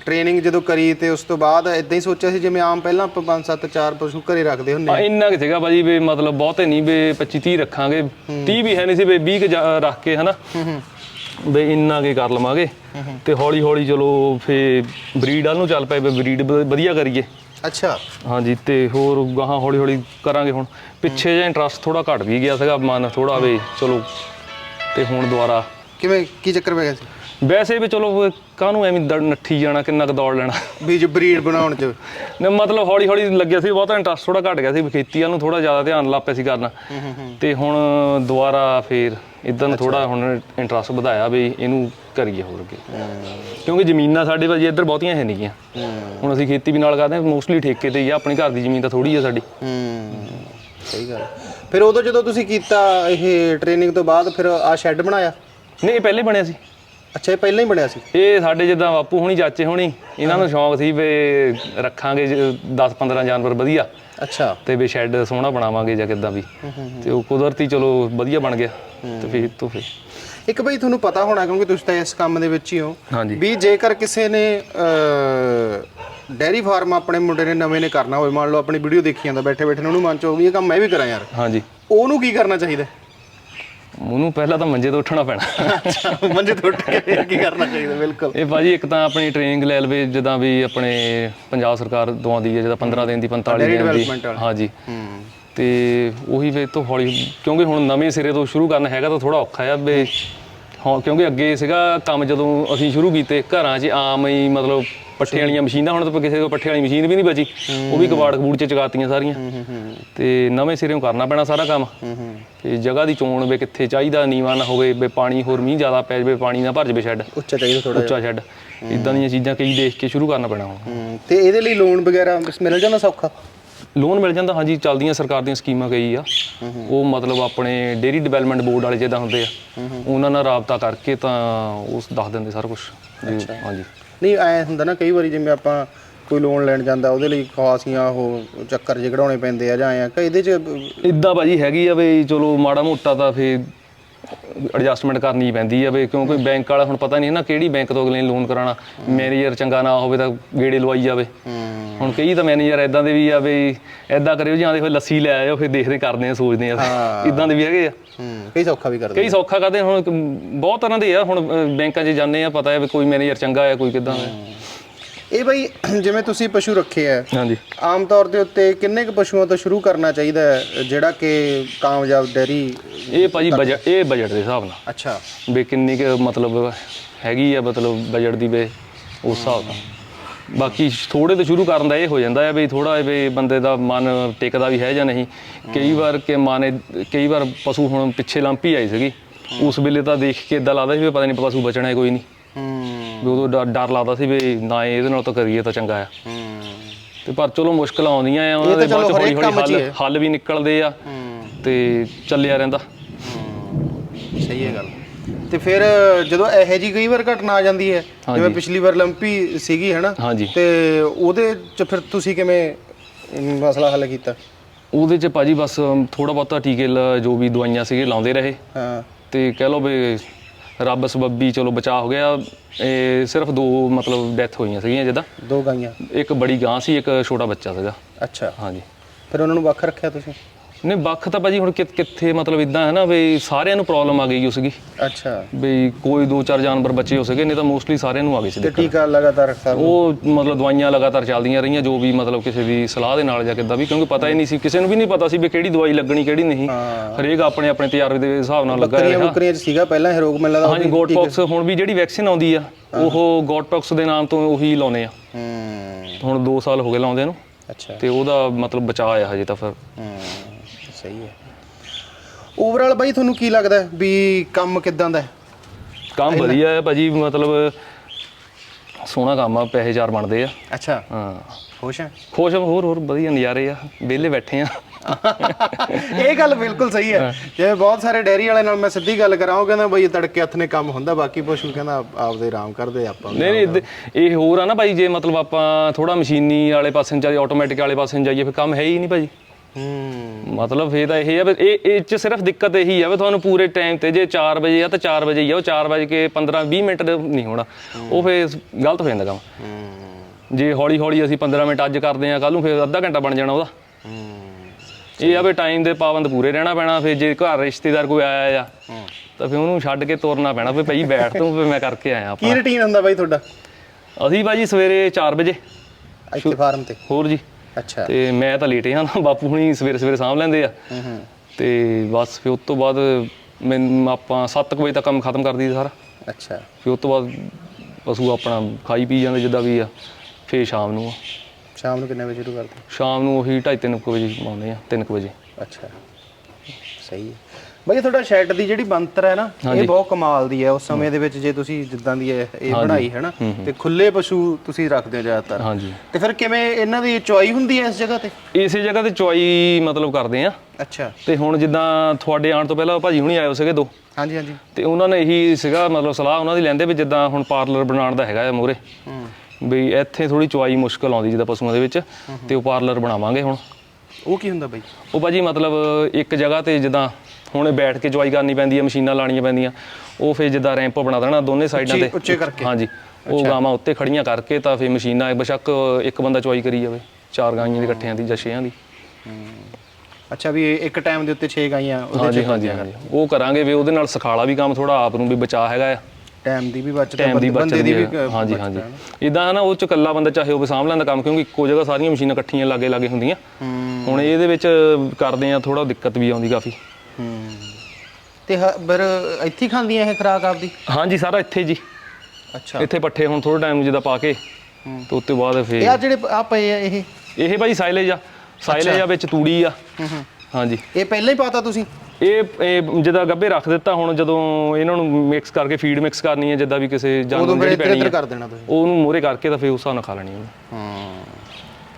ਟ੍ਰੇਨਿੰਗ ਜਦੋਂ ਕਰੀ ਤੇ ਉਸ ਤੋਂ ਬਾਅਦ ਇਦਾਂ ਹੀ ਸੋਚਿਆ ਸੀ ਜਿਵੇਂ ਆਮ ਪਹਿਲਾਂ ਆਪਾਂ 5 7 4 ਪਸ਼ੂ ਘਰੇ ਰੱਖਦੇ ਹੁੰਦੇ ਆ ਇੰਨਾ ਕਿ ਸੀਗਾ ਭਾਜੀ ਵੀ ਮਤਲਬ ਬਹੁਤੇ ਨਹੀਂ ਵੀ 25 30 ਰੱਖਾਂਗੇ। 30 ਵੀ ਹੈ ਨਹੀਂ ਸੀ ਵੀ 20 ਕੁ ਜਾ- ਰੱਖ ਕੇ ਹਨਾ? ਹੂੰ ਹੂੰ। ਵੀ ਇੰਨਾ ਕੇ ਕਰ ਲਵਾਂਗੇ। ਤੇ ਹੌਲੀ ਹੌਲੀ ਚਲੋ ਫੇ ਬਰੀਡ ਵੱਲ ਨੂੰ ਚੱਲ ਪਏ ਵੀ ਬਰੀਡ ਵਧੀਆ ਕਰੀਏ। ਅੱਛਾ। ਹਾਂਜੀ ਤੇ ਹੋਰ ਗਾਹਾਂ ਹੌਲੀ ਹੌਲੀ ਕਰਾਂਗੇ ਹੁਣ। ਪਿੱਛੇ ਜਿਹਾ ਇੰਟਰਸਟ ਥੋੜਾ ਘਟ ਵੀ ਗਿਆ ਸੀਗਾ ਮਨ ਥੋੜਾ ਵੀ ਚਲੋ ਤੇ ਹੁਣ ਦੁਬਾਰਾ ਕਿਵੇਂ ਕੀ ਚੱਕਰ ਪੈ ਗਿਆ ਸੀ? ਵੈਸੇ ਵੀ ਚਲੋ ਕਾਹਨੂੰ ਐਵੇਂ ਦੜ ਨੱਠੀ ਜਾਣਾ ਕਿੰਨਾ ਕੁ ਦੌੜ ਲੈਣਾ। ਬੀਜ ਬਰੀਡ ਬਣਾਉਣ ਚ। ਨੇ ਮਤਲਬ ਹੌਲੀ ਹੌਲੀ ਲੱਗਿਆ ਸੀ ਬਹੁਤਾ ਇੰਟਰਸਟ ਥੋੜਾ ਘਟ ਗਿਆ ਸੀ ਵੀ ਖੇਤੀ ਵੱਲ ਨੂੰ ਥੋੜਾ ਜ਼ਿਆਦਾ ਧਿਆਨ ਲੱਗ ਪਿਆ ਸੀ ਕਰਨਾ। ਤੇ ਹੁਣ ਦੁਬਾਰਾ ਫੇਰ ਇਦਾਂ ਨੂੰ ਥੋੜਾ ਹੁਣ ਇੰਟਰਸਟ ਵਧਾਇਆ ਵੀ ਇਹਨੂੰ ਕਰੀਏ ਹੋਰ ਅੱਗੇ। ਕਿਉਂਕਿ ਜ਼ਮੀਨਾਂ ਸਾਡੇ ਭਾਜੀ ਇੱਧਰ ਬਹੁਤੀਆਂ ਹੈ। ਨਹੀਂਗੀਆਂ ਹੁਣ ਅਸੀਂ ਖੇਤੀ ਵੀ ਨਾਲ ਕਰਦੇ ਹਾਂ ਮੋਸਟਲੀ ਠੇਕੇ ਤੇ ਹੀ ਆ ਆਪਣੀ ਘਰ ਦੀ ਜ਼ਮੀਨ ਤਾਂ ਥੋੜੀ ਆ ਸਾਡੀ। ਸਹੀ ਗੱਲ। ਫਿਰ ਉਦੋਂ ਜਦੋਂ ਤੁਸੀਂ ਕੀਤਾ ਇਹ ਟ੍ਰੇਨਿੰਗ ਤੋਂ ਬਾਅਦ ਫਿਰ ਆ ਸ਼ੈੱਡ ਬਣਾਇਆ? ਨਹੀਂ ਇਹ ਪਹਿਲੇ ਬਣਿਆ ਸੀ। ਅੱਛਾ ਇਹ ਪਹਿਲਾਂ ਹੀ ਬਣਿਆ ਸੀ? ਇਹ ਸਾਡੇ ਜਿੱਦਾਂ ਬਾਪੂ ਹੁਣੀ ਚਾਚੇ ਹੁਣੀ ਇਹਨਾਂ ਨੂੰ ਸ਼ੌਂਕ ਸੀ ਵੀ ਰੱਖਾਂਗੇ 10 15 ਜਾਨਵਰ ਵਧੀਆ। ਅੱਛਾ। ਤੇ ਵੀ ਸ਼ੈੱਡ ਸੋਹਣਾ ਬਣਾਵਾਂਗੇ ਜਾਂ ਕਿੱਦਾਂ ਵੀ। ਤੇ ਉਹ ਕੁਦਰਤੀ ਚਲੋ ਵਧੀਆ ਬਣ ਗਿਆ। ਤੇ ਫਿਰ ਤੋਂ ਫਿਰ। ਇੱਕ ਬਈ ਤੁਹਾਨੂੰ ਪਤਾ ਹੋਣਾ ਕਿਉਂਕਿ ਤੁਸੀਂ ਤਾਂ ਇਸ ਕੰਮ ਦੇ ਵਿੱਚ ਹੀ ਹੋ। ਹਾਂਜੀ। ਵੀ ਜੇਕਰ ਕਿਸੇ ਨੇ ਡੈਰੀ ਫਾਰਮ ਆਪਣੇ ਮੁੰਡੇ ਨੇ ਨਵੇਂ ਨੇ ਕਰਨਾ ਹੋਵੇ ਮੰਨ ਲਓ ਆਪਣੀ ਵੀਡੀਓ ਦੇਖੀ ਜਾਂਦਾ ਬੈਠੇ ਬੈਠੇ ਨੂੰ ਉਹਨੂੰ ਮਨ ਚ ਹੋਵੇ ਇਹ ਕੰਮ ਮੈਂ ਵੀ ਕਰਾਂ ਯਾਰ। ਹਾਂਜੀ। ਉਹਨੂੰ ਕੀ ਕਰਨਾ ਚਾਹੀਦਾ? ਉਹਨੂੰ ਪਹਿਲਾਂ ਤਾਂ ਮੰਜੇ ਤੋਂ ਉੱਠਣਾ ਪੈਣਾ। ਮੰਜੇ ਤੋਂ ਉੱਠ ਕੇ ਕੀ ਕਰਨਾ ਚਾਹੀਦਾ ਬਿਲਕੁਲ। ਇਹ ਭਾਜੀ ਇੱਕ ਤਾਂ ਆਪਣੀ ਟ੍ਰੇਨਿੰਗ ਲੈ ਲਵੇ ਜਿੱਦਾਂ ਵੀ ਆਪਣੇ ਪੰਜਾਬ ਸਰਕਾਰ ਦਵਾਉਂਦੀ ਹੈ ਜਿੱਦਾਂ 15 ਦਿਨ ਦੀ 45 Dairy ਦਿਨ ਦੀ। ਹਾਂਜੀ। ਤੇ ਉਹੀ ਵੇ ਤੋਂ ਹੌਲੀ ਕਿਉਂਕਿ ਹੁਣ ਨਵੇਂ ਸਿਰੇ ਤੋਂ ਸ਼ੁਰੂ ਕਰਨਾ ਹੈਗਾ ਤਾਂ ਥੋੜਾ ਔਖਾ ਆ ਵੀ ਹਾਂ ਕਿਉਂਕਿ ਅੱਗੇ ਸੀਗਾ ਕੰਮ ਜਦੋਂ ਅਸੀਂ ਸ਼ੁਰੂ ਕੀਤੇ ਘਰਾਂ 'ਚ ਆਮ ਹੀ ਮਤਲਬ ਪੱਠੇ ਵਾਲੀਆਂ ਮਸ਼ੀਨਾਂ ਹੁਣ ਤਾਂ ਕਿਸੇ ਕੋਲ ਪੱਠੇ ਵਾਲੀ ਮਸ਼ੀਨ ਵੀ ਨਹੀਂ ਬਚੀ। ਉਹ ਵੀ ਕਬਾੜ ਕਬੂੜ 'ਚ ਚਗਾਤੀਆਂ ਸਾਰੀਆਂ। ਤੇ ਨਵੇਂ ਸਿਰੋਂ ਕਰਨਾ ਪੈਣਾ ਸਾਰਾ ਕੰਮ। ਤੇ ਜਗ੍ਹਾ ਦੀ ਚੋਣ ਵੀ ਕਿੱਥੇ ਚਾਹੀਦਾ ਨੀਵਾਂ ਨਾ ਹੋਵੇ ਵੀ ਪਾਣੀ ਹੋਰ ਮੀਂਹ ਜ਼ਿਆਦਾ ਪੈ ਜਾਵੇ ਪਾਣੀ ਨਾ ਭਰ ਜਾਵੇ ਸ਼ੈੱਡ। ਉੱਚਾ ਚਾਹੀਦਾ ਥੋੜਾ ਉੱਚਾ ਸ਼ੈੱਡ। ਇਦਾਂ ਦੀਆਂ ਚੀਜ਼ਾਂ ਕਈ ਦੇਖ ਕੇ ਸ਼ੁਰੂ ਕਰਨਾ ਪੈਣਾ ਹੁਣ। ਤੇ ਇਹਦੇ ਲਈ ਲੋਨ ਵਗੈਰਾ ਮਿਲ ਜਾਂਦਾ ਸੌਖਾ? ਲੋਨ ਮਿਲ ਜਾਂਦਾ ਹਾਂਜੀ ਚੱਲਦੀਆਂ ਸਰਕਾਰ ਦੀਆਂ ਸਕੀਮਾਂ ਕਈ ਆ। ਉਹ ਮਤਲਬ ਆਪਣੇ ਡੇਰੀ ਡਿਵੈਲਪਮੈਂਟ ਬੋਰਡ ਵਾਲੇ ਜਿੱਦਾਂ ਹੁੰਦੇ ਆ ਉਹਨਾਂ ਨਾਲ ਰਾਬਤਾ ਕਰਕੇ ਤਾਂ ਉਸ ਦੱਸ ਦਿੰਦੇ ਸਾਰਾ ਕੁਝ ਹਾਂਜੀ। ਨਹੀਂ ਐ ਹੁੰਦਾ ਨਾ ਕਈ ਵਾਰੀ ਜਿਵੇਂ ਆਪਾਂ ਕੋਈ ਲੋਨ ਲੈਣ ਜਾਂਦਾ ਉਹਦੇ ਲਈ ਖਾਸੀਆਂ ਉਹ ਚੱਕਰ ਜਿਹੇ ਕਢਾਉਣੇ ਪੈਂਦੇ ਆ ਜਾਂ ਐ ਕਿ ਇਹਦੇ ਚ ਇਦਾਂ ਭਾਜੀ ਹੈਗੀ ਆ ਵੀ ਚਲੋ ਮਾੜਾ ਮੋਟਾ ਤਾਂ ਫੇ ਐਡਜਸਟਮੈਂਟ ਕਰਨੀ ਪੈਂਦੀ ਆ ਵੀ ਕਿਉਂਕਿ ਬੈਂਕ ਵਾਲਾ ਹੁਣ ਪਤਾ ਨਹੀਂ ਨਾ ਕਿਹੜੀ ਬੈਂਕ ਤੋਂ ਅਗਲੇ ਨੇ ਲੋਨ ਕਰਾਉਣਾ। ਮੈਨੇਜਰ ਚੰਗਾ ਨਾ ਹੋਵੇ ਤਾਂ ਗੇੜੇ ਲਵਾਈ ਜਾਵੇ। ਹੁਣ ਕਈ ਤਾਂ ਮੈਨੇਜਰ ਐਦਾਂ ਦੇ ਵੀ ਆ ਵੀ ਐਦਾਂ ਕਰਿਓ ਜਾਂਦੇ ਹੋਏ ਲੱਸੀ ਲੈ ਆਇਓ ਫਿਰ ਦੇਖਦੇ ਕਰਦੇ ਆ ਸੋਚਦੇ ਆ। ਇਦਾਂ ਦੇ ਵੀ ਹੈਗੇ ਆ। ਕਈ ਸੌਖਾ ਵੀ ਕਰਦੇ ਕਈ ਸੌਖਾ ਕਰਦੇ ਹੁਣ ਬਹੁਤ ਤਰ੍ਹਾਂ ਦੇ ਆ ਹੁਣ ਬੈਂਕਾਂ 'ਚ ਜਾਂਦੇ ਆ ਪਤਾ ਹੈ ਵੀ ਕੋਈ ਮੈਨੇਜਰ ਚੰਗਾ ਹੈ ਕੋਈ ਕਿਦਾਂ ਹੈ। ਇਹ ਬਈ ਜਿਵੇਂ ਤੁਸੀਂ ਪਸ਼ੂ ਰੱਖੇ ਆ ਹਾਂਜੀ। ਆਮ ਤੌਰ ਦੇ ਉੱਤੇ ਕਿੰਨੇ ਕੁ ਪਸ਼ੂਆਂ ਤੋਂ ਸ਼ੁਰੂ ਕਰਨਾ ਚਾਹੀਦਾ ਹੈ ਜਿਹੜਾ ਕਿ ਕਾਮਯਾਬ ਡੈਰੀ ਇਹ ਭਾਜੀ ਬਜਟ ਇਹ ਬਜਟ ਦੇ ਹਿਸਾਬ ਨਾਲ। ਅੱਛਾ। ਵੀ ਕਿੰਨੀ ਕੁ ਮਤਲਬ ਹੈਗੀ ਆ ਮਤਲਬ ਬਜਟ ਦੀ ਵੇ ਉਸ ਹਿਸਾਬ ਨਾਲ। ਬਾਕੀ ਥੋੜੇ ਤੋਂ ਸ਼ੁਰੂ ਕਰਨ ਦਾ ਇਹ ਹੋ ਜਾਂਦਾ ਹੈ ਵੀ ਥੋੜਾ ਵੀ ਬੰਦੇ ਦਾ ਮਨ ਟਿਕਦਾ ਵੀ ਹੈ ਜਾਂ ਨਹੀਂ। ਕਈ ਵਾਰ ਕਿ ਮਨ ਕਈ ਵਾਰ ਪਸ਼ੂ ਹੁਣ ਪਿੱਛੇ ਲੰਪੀ ਆਈ ਸੀਗੀ। ਉਸ ਵੇਲੇ ਤਾਂ ਦੇਖ ਕੇ ਇਦਾਂ ਲੱਗਦਾ ਸੀ ਵੀ ਪਤਾ ਨਹੀਂ ਪਸ਼ੂ ਬਚਣਾ ਹੈ ਕੋਈ ਨਹੀਂ। ਹੂੰ। ਵੀ ਉਦੋਂ ਡਰ- ਡਰ ਲੱਗਦਾ ਸੀ ਵੀ ਨਾ ਇਹਦੇ ਨਾਲ ਤਾਂ ਕਰੀਏ ਤਾਂ ਚੰਗਾ ਆ। ਹੂੰ ਤੇ ਪਰ ਚਲੋ ਮੁਸ਼ਕਲਾਂ ਆਉਂਦੀਆਂ ਆ ਉਹਨਾਂ ਦੇ ਚਲੋ ਹੌਲੀ ਹਰੇਕ ਹੌਲੀ ਕੰਮ 'ਚ ਹੀ ਹੱਲ ਹੈ। ਹੱਲ ਵੀ ਨਿਕਲਦੇ ਆ ਹੂੰ ਤੇ ਚੱਲਿਆ ਰਹਿੰਦਾ। ਸਹੀ ਹੈ ਗੱਲ। ਤੇ ਫਿਰ ਜਦੋਂ ਇਹੋ ਜੀ ਕਈ ਵਾਰ ਘਟਨਾ ਆ ਜਾਂਦੀ ਹੈ ਜਿਵੇਂ ਪਿਛਲੀ ਵਾਰ ਲੰਪੀ ਸੀਗੀ ਹੈਨਾ? ਹਾਂਜੀ। ਤੇ ਉਹਦੇ ਚ ਫਿਰ ਤੁਸੀਂ ਕਿਵੇਂ ਅਮ, ਮਸਲਾ ਹੱਲ ਕੀਤਾ? ਉਹਦੇ ਚ ਭਾਜੀ ਬਸ ਥੋੜਾ ਬਹੁਤਾ ਟੀਕੇ ਲ- ਜੋ ਵੀ ਦਵਾਈਆਂ ਸੀਗੇ ਲਾਉਂਦੇ ਰਹੇ। ਹਾਂ। ਤੇ ਕਹਿ ਲਓ ਵੀ ਰੱਬ ਸਬੱਬੀ ਚਲੋ ਬਚਾਅ ਹੋ ਗਿਆ। ਇਹ ਸਿਰਫ ਦੋ ਮਤਲਬ ਡੈਥ ਹੋਈਆਂ ਸੀਗੀਆਂ ਜਿੱਦਾਂ ਦੋ ਗਾਈਆਂ। ਇੱਕ ਬੜੀ ਗਾਂ ਸੀ ਇੱਕ ਛੋਟਾ ਬੱਚਾ ਸੀਗਾ। ਅੱਛਾ। ਹਾਂਜੀ। ਫਿਰ ਉਹਨਾਂ ਨੂੰ ਵੱਖ ਰੱਖਿਆ ਤੁਸੀਂ? ਨਹੀਂ ਵੱਖ ਤਾਂ ਭਾਜੀ ਹੁਣ ਕਿ- ਕਿੱਥੇ ਮਤਲਬ ਇਦਾਂ ਹੈ ਨਾ ਵੀ ਸਾਰਿਆਂ ਨੂੰ ਪ੍ਰੋਬਲਮ ਆ ਗਈ ਉਸ ਸੀਗੀ। ਅੱਛਾ। ਵੀ ਕੋਈ ਦੋ ਚਾਰ ਜਾਨਵਰ ਬਚੇ ਹੋ ਸਕੇ ਨਹੀਂ ਤਾਂ ਮੋਸਟਲੀ ਸਾਰਿਆਂ ਨੂੰ ਆ ਗਈ ਸੀ ਤੇ ਟੀਕਾ ਲਗਾਤਾਰ ਸਰ ਉਹ ਮਤਲਬ ਦਵਾਈਆਂ ਲਗਾਤਾਰ ਚੱਲਦੀਆਂ ਰਹੀਆਂ ਜੋ ਵੀ ਮਤਲਬ ਕਿਸੇ ਦੀ ਸਲਾਹ ਦੇ ਨਾਲ ਜਾਂ ਕਿੱਦਾਂ ਵੀ ਕਿਉਂਕਿ ਪਤਾ ਹੀ ਨਹੀਂ ਸੀ ਕਿਸੇ ਨੂੰ ਵੀ ਨਹੀਂ ਪਤਾ ਸੀ ਵੀ ਕਿਹੜੀ ਦਵਾਈ ਲੱਗਣੀ ਕਿਹੜੀ ਨਹੀਂ। ਹਰੇਕ ਆਪਣੇ ਆਪਣੇ ਤਜਰਬੇ ਦੇ ਹਿਸਾਬ ਨਾਲ ਲੱਗਾ ਬੱਕਰੀਆਂ ਰਿਹਾ। ਬੁੱਕਰੀਆਂ ਚ ਸੀਗਾ ਪਹਿਲਾਂ ਇਹ ਰੋਗ ਮੈਨੂੰ ਲੱਗਦਾ ਹਾਂਜੀ ਗੋਟ ਪੌਕਸ ਹੁਣ ਵੀ ਜਿਹੜੀ ਵੈਕਸੀਨ ਆਉਂਦੀ ਆ ਉਹ ਗੋਟ ਪੌਕਸ ਦੇ ਨਾਮ ਤੋਂ ਉਹੀ ਲਾਉਨੇ ਆ। ਹੂੰ। ਹੁਣ 2 ਸਾਲ ਹੋ ਗਏ ਲਾਉਂਦੇ ਨੂੰ। ਅੱਛਾ। ਤੇ ਉਹਦਾ ਮਤਲਬ ਬਚਾਅ ਆ ਹਜੇ ਤਾਂ ਫਿਰ। ਹੂੰ। ਸਹੀ ਹੈ। ਓਵਰਆਲ ਬਾਈ ਤੁਹਾਨੂੰ ਕੀ ਲੱਗਦਾ ਹੈ ਵੀ ਕੰਮ ਕਿਦਾਂ ਦਾ ਹੈ? ਕੰਮ ਵਧੀਆ ਹੈ ਭਾਜੀ ਮਤਲਬ ਸੋਹਣਾ ਕੰਮ ਆ ਪੈਸੇ ਚਾਰ ਬਣਦੇ ਆ। ਅੱਛਾ। ਹਾਂ। ਖੁਸ਼ ਹੈ? ਖੁਸ਼ ਆ, ਹੋਰ ਹੋਰ ਵਧੀਆ ਨਜ਼ਾਰੇ ਆ। ਵਿਹਲੇ ਬੈਠੇ ਆ। ਇਹ ਗੱਲ ਬਿਲਕੁਲ ਸਹੀ ਹੈ। ਜਿਵੇਂ ਬਹੁਤ ਸਾਰੇ ਡੈਰੀ ਵਾਲੇ ਨਾਲ ਮੈਂ ਸਿੱਧੀ ਗੱਲ ਕਰਾਂ ਉਹ ਕਹਿੰਦਾ ਬਈ ਤੜਕੇ ਹੱਥ ਨੇ ਕੰਮ ਹੁੰਦਾ ਬਾਕੀ ਪਸ਼ੂ ਕਹਿੰਦਾ ਆਪ- ਆਪਦੇ ਆਰਾਮ ਕਰਦੇ ਆਪਾਂ ਨਹੀਂ ਨਹੀਂ ਇੱਦ- ਇਹ ਹੋਰ ਆ ਨਾ ਭਾਈ ਜੇ ਮਤਲਬ ਆਪਾਂ ਥੋੜਾ ਮਸ਼ੀਨੀ ਵਾਲੇ ਪਾਸੇ ਨੂੰ ਜਾਈਏ ਆਟੋਮੈਟਿਕ ਵਾਲੇ ਪਾਸੇ ਨੂੰ ਜਾਈਏ ਫਿਰ ਕੰਮ ਹੈ ਹੀ ਨਹੀਂ ਭਾਜੀ। ਹੂੰ। ਮਤਲਬ ਫੇਰ ਤਾਂ ਇਹ ਆ ਵੀ ਇਹ ਇਹ ਚ ਸਿਰਫ ਦਿੱਕਤ ਇਹੀ ਆ ਵੀ ਤੁਹਾਨੂੰ ਪੂਰੇ ਟਾਈਮ ਤੇ ਜੇ 4 ਵਜੇ ਆ ਤਾਂ 4 ਵਜੇ ਹੀ ਆ ਉਹ 4 ਵਜੇ ਕੇ 15 20 ਮਿੰਟ ਨਹੀਂ ਹੋਣਾ। ਉਹ ਫੇਰ ਗਲਤ ਹੋ ਜਾਂਦਾ ਕੰਮ। ਹੂੰ। ਜੇ ਹੌਲੀ ਹੌਲੀ ਅਸੀਂ 15 ਮਿੰਟ ਅੱਜ ਕਰਦੇ ਆ ਕੱਲ ਨੂੰ ਫੇਰ ਅੱਧਾ ਘੰਟਾ ਬਣ ਜਾਣਾ ਉਹਦਾ। ਇਹ ਆ ਵੀ ਟਾਈਮ ਦੇ ਪਾਬੰਦ ਪੂਰੇ ਰਹਿਣਾ ਪੈਣਾ ਫਿਰ ਜੇ ਘਰ ਰਿਸ਼ਤੇਦਾਰ ਕੋਈ ਆਇਆ ਆ ਤਾਂ ਫਿਰ ਉਹਨੂੰ ਛੱਡ ਕੇ ਤੁਰਨਾ ਪੈਣਾ ਵੀ ਭਾਈ ਬੈਠ ਤੂੰ ਫਿਰ ਮੈਂ ਕਰਕੇ ਆਇਆ ਕੀ ਰੁਟੀਨ ਹੁੰਦਾ ਬਾਈ ਤੁਹਾਡਾ? ਅਸੀਂ ਭਾਜੀ ਸਵੇਰੇ 4 ਵਜੇ। ਇੱਥੇ ਫਾਰਮ ਤੇ। ਹੋਰ ਜੀ। ਅੱਛਾ। ਤੇ ਮੈਂ ਤਾਂ ਲੇਟੇ ਹਾਂ ਨਾ ਬਾਪੂ ਹੁਣੀ ਸਵੇਰੇ ਸਵੇਰੇ ਸਾਂਭ ਲੈਂਦੇ ਆ। ਤੇ ਬਸ ਫਿਰ ਉਸ ਤੋਂ ਬਾਅਦ ਮੈਂ ਆਪਾਂ 7 ਵਜੇ ਤੱਕ ਕੰਮ ਖਤਮ ਕਰ ਦਈਦਾ ਸਾਰਾ। ਅੱਛਾ। ਫਿਰ ਉਸ ਤੋਂ ਬਾਅਦ ਪਸ਼ੂ ਆਪਣਾ ਖਾਈ ਪੀ ਜਾਂਦੇ ਜਿੱਦਾਂ ਵੀ ਆ ਫਿਰ ਸ਼ਾਮ ਨੂੰ। ਆ। ਸ਼ਾਮ ਨੂੰ ਕਿੰਨੇ ਵਜੇ ਸ਼ੁਰੂ ਕਰਦੇ? ਸ਼ਾਮ ਨੂੰ ਉਹੀ 2:30 3 ਵਜੇ ਆਉਂਦੇ ਆ 3 ਵਜੇ। ਅੱਛਾ। ਸਹੀ ਹੈ। ਬਾਈ ਤੁਹਾਡਾ ਸ਼ੈਡ ਦੀ ਜਿਹੜੀ ਬੰਤਰ ਹੈ ਨਾ ਇਹ ਬਹੁਤ ਕਮਾਲ ਦੀ ਹੈ। ਉਸ ਸਮੇਂ ਦੇ ਵਿੱਚ ਜੇ ਤੁਸੀਂ ਜਿੱਦਾਂ ਦੀ ਇਹ ਇਹ ਬਣਾਈ ਹੈ ਨਾ ਤੇ ਖੁੱਲੇ ਪਸ਼ੂ ਤੁਸੀਂ ਰੱਖਦੇ ਹੋ ਜ਼ਿਆਦਾਤਰ। ਹਾਂਜੀ। ਤੇ ਫਿਰ ਕਿਵੇਂ ਇਹਨਾਂ ਦੀ ਚੁਆਈ ਹੁੰਦੀ ਹੈ ਇਸ ਜਗ੍ਹਾ ਤੇ? ਇਸੇ ਜਗ੍ਹਾ ਤੇ ਚੁਆਈ ਮਤਲਬ ਕਰਦੇ ਆ ਅੱਛਾ। ਤੇ ਹੁਣ ਜਿੱਦਾਂ ਤੁਹਾਡੇ ਆਉਣ ਤੋਂ ਪਹਿਲਾਂ ਭਾਜੀ ਹੁਣੀ ਆਏ ਹੋ ਸੀਗੇ ਦੋ। ਹਾਂਜੀ ਹਾਂਜੀ। ਤੇ ਉਹਨਾਂ ਨੇ ਇਹੀ ਸੀਗਾ ਮਤਲਬ ਸਲਾਹ ਉਹਨਾਂ ਦੀ ਲੈਂਦੇ ਵੀ ਜਿੱਦਾਂ ਹੁਣ ਪਾਰਲਰ ਬਣਾਉਣ ਦਾ ਹੈਗਾ ਆ ਮੂਹਰੇ। ਹੂੰ। ਵੀ ਇੱਥੇ ਥੋੜੀ ਚੁਆਈ ਮੁਸ਼ਕਲ ਆਉਂਦੀ ਜਿੱਦਾਂ ਪਸ਼ੂਆਂ ਦੇ ਵਿੱਚ ਤੇ ਉਹ ਪਾਰਲਰ ਬਣਾਵਾਂਗੇ ਹੁਣ। ਉਹ ਕੀ ਹੁੰਦਾ ਬਾਈ? ਉਹ ਭਾਜੀ ਮਤਲਬ ਇੱਕ ਜਗ੍ਹਾ ਤੇ ਜਿੱਦਾਂ ਹੁਣ ਬੈਠ ਕੇ ਚੁਆਈ ਕਰਨੀ ਪੈਂਦੀ ਹੈ ਮਸ਼ੀਨਾਂ ਲਾਣੀਆਂ ਪੈਂਦੀਆਂ। ਉਹ ਫਿਰ ਜਿੱਦਾਂ ਰੈਂਪ ਬਣਾ ਦੇਣਾ ਦੋਨੇ ਸਾਈਡਾਂ ਤੇ। ਉੱਚੇ ਕਰਕੇ। ਹਾਂਜੀ। ਉਹ ਗਾਵਾਂ ਉੱਤੇ ਖੜੀਆਂ ਕਰਕੇ ਤਾਂ ਫਿਰ ਮਸ਼ੀਨਾਂ ਬੇਸ਼ੱਕ ਇੱਕ ਬੰਦਾ ਚੁਆਈ ਕਰੀ ਜਾਵੇ ਚਾਰ ਗਾਈਆਂ ਦੀ ਇਕੱਠਿਆਂ ਦੀ ਜਾਂ ਛੇਆਂ ਦੀ। ਅੱਛਾ ਵੀ ਇੱਕ ਟਾਈਮ ਦੇ ਉੱਤੇ 6 ਗਾਈਆਂ ਉਹਦੇ ਹਾਂਜੀ ਹਾਂਜੀ ਉਹ ਕਰਾਂਗੇ ਵੀ ਉਹਦੇ ਨਾਲ ਸਖਾਲਾ ਵੀ ਕੰਮ ਥੋੜਾ ਆਪ ਨੂੰ ਵੀ ਬਚਾ ਹੈਗਾ ਆ। ਟਾਈਮ ਦੀ ਵੀ ਬਚਤ ਦੀ ਬੰਦੇ ਦੀ ਵੀ ਹੈ। ਹਾਂਜੀ ਹਾਂਜੀ। ਇਦਾਂ ਨਾ। ਉਹ ਚ ਇਕੱਲਾ ਬੰਦਾ ਚਾਹੇ ਉਹ ਸਾਂਭ ਲੈਂਦਾ ਕੰਮ ਕਿਉਂਕਿ ਇੱਕੋ ਜਗ੍ਹਾ ਸਾਰੀਆਂ ਮਸ਼ੀਨਾਂ ਇਕੱਠੀਆਂ ਲਾਗੇ ਲਾਗੇ ਹੁੰਦੀਆਂ। ਹੂੰ। ਹੁਣ ਇਹਦੇ ਵਿੱਚ ਕਰਦੇ ਆ ਥੋੜਾ ਦਿੱਕਤ ਵੀ ਆਉਂਦੀ ਕਾਫੀ। ਹੂੰ। ਤੇ ਹ- ਫਿਰ ਇੱਥੇ ਹੀ ਖਾਂਦੀਆਂ ਇਹ ਖਰਾਕ ਆਪਦੀ? ਹਾਂਜੀ ਸਾਰਾ ਇੱਥੇ ਜੀ। ਅੱਛਾ। ਇੱਥੇ ਪੱਠੇ ਹੁਣ ਥੋੜਾ ਟਾਈਮ ਜਿੱਦਾਂ ਪਾ ਕੇ ਤੇ ਉਸ ਤੋਂ ਬਾਅਦ ਇਹ ਫੇਰ ਜਿਹੜੇ ਆ ਪਏ ਆ ਇਹ? ਇਹ ਭਾਈ ਸਾਈਲੇਜ ਆ। ਸਾਈਲੇਜ ਆ ਵਿੱਚ ਤੂੜੀ ਆ। ਹੂੰ ਹੂੰ। ਹਾਂਜੀ। ਇਹ ਪਹਿਲਾਂ ਹੀ ਪਾਤਾ ਤੁਸੀਂ? ਇਹ ਇਹ ਜਿੱਦਾਂ ਗੱਬੇ ਰੱਖ ਦਿੱਤਾ ਹੁਣ ਜਦੋਂ ਇਹਨਾਂ ਨੂੰ ਮਿਕਸ ਕਰਕੇ ਫੀਡ ਮਿਕਸ ਕਰਨੀ ਹੈ ਜਿੱਦਾਂ ਵੀ ਕਿਸੇ ਜਾਨਵਰ ਉਦੋਂ ਨੂੰ ਫਿਰ ਜਿਹੜੀ ਇੱਧਰ ਪੈਣੀ ਇੱਧਰ ਹੈ ਕਰ ਦੇਣਾ ਤੁਸੀਂ। ਉਹਨੂੰ ਮੋਰੇ ਕਰਕੇ ਤਾਂ ਫੇਰ ਉਸ ਹਿਸਾਬ ਨਾਲ ਖਾ ਲੈਣੀ ਉਹਨੇ ਹਾਂ।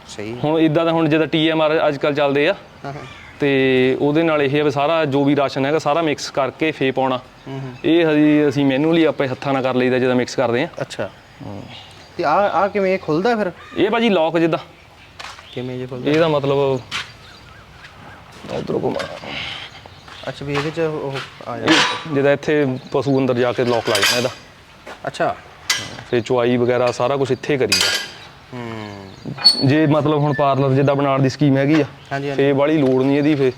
ਸਹੀ। ਹੁਣ ਇਦਾਂ ਦਾ ਹੁਣ ਜਿੱਦਾਂ ਟੀਐਮਆਰ ਅੱਜ ਕੱਲ ਚੱਲਦੇ ਆ। ਹਾਂ ਹਾਂ। ਤੇ ਉਹਦੇ ਨਾਲ ਇਹ ਵੀ ਸਾਰਾ ਜੋ ਵੀ ਰਾਸ਼ਨ ਹੈਗਾ ਸਾਰਾ ਮਿਕਸ ਕਰਕੇ ਫੇ ਪਾਉਣਾ। ਇਹ ਹਜੀ ਅਸੀਂ ਮੈਨੂਅਲੀ ਆਪੇ ਹੱਥਾਂ ਨਾਲ ਕਰ ਲਈਦਾ ਜਦੋਂ ਮਿਕਸ ਕਰਦੇ ਆ। ਅੱਛਾ। ਤੇ ਆ ਆ ਕਿਵੇਂ ਇਹ ਖੁੱਲਦਾ ਫਿਰ? ਇਹ ਭਾਜੀ ਲੌਕ ਜਿੱਦਾਂ। ਕਿਵੇਂ ਜੇ ਖੁੱਲਦਾ? ਇਹਦਾ ਮਤਲਬ ਉਧਰੋਂ ਘੁਮਾ ਅੱਛਾ ਵੀ ਇਹਦੇ ਚ ਉਹ ਆ ਜਾ ਜਿਹਦਾ ਇੱਥੇ ਪਸ਼ੂ ਅੰਦਰ ਜਾ ਕੇ ਲੌਕ ਲੱਗ ਜਾਣਾ ਇਹਦਾ। ਅੱਛਾ। ਫੇ ਚੁਆਈ ਵਗੈਰਾ ਸਾਰਾ ਕੁਝ ਇੱਥੇ ਕਰੀਦਾ। ਜੇ ਮਤਲਬ ਹੁਣ ਪਾਰਲਰ ਜਿੱਦਾਂ ਬਣਾਉਣ ਦੀ ਸਕੀਮ ਹੈਗੀ ਆ ਹਾਂਜੀ ਹਾਂਜੀ। ਫੇ ਵਾਲੀ ਲੋੜ ਨਹੀਂ ਇਹਦੀ ਫੇ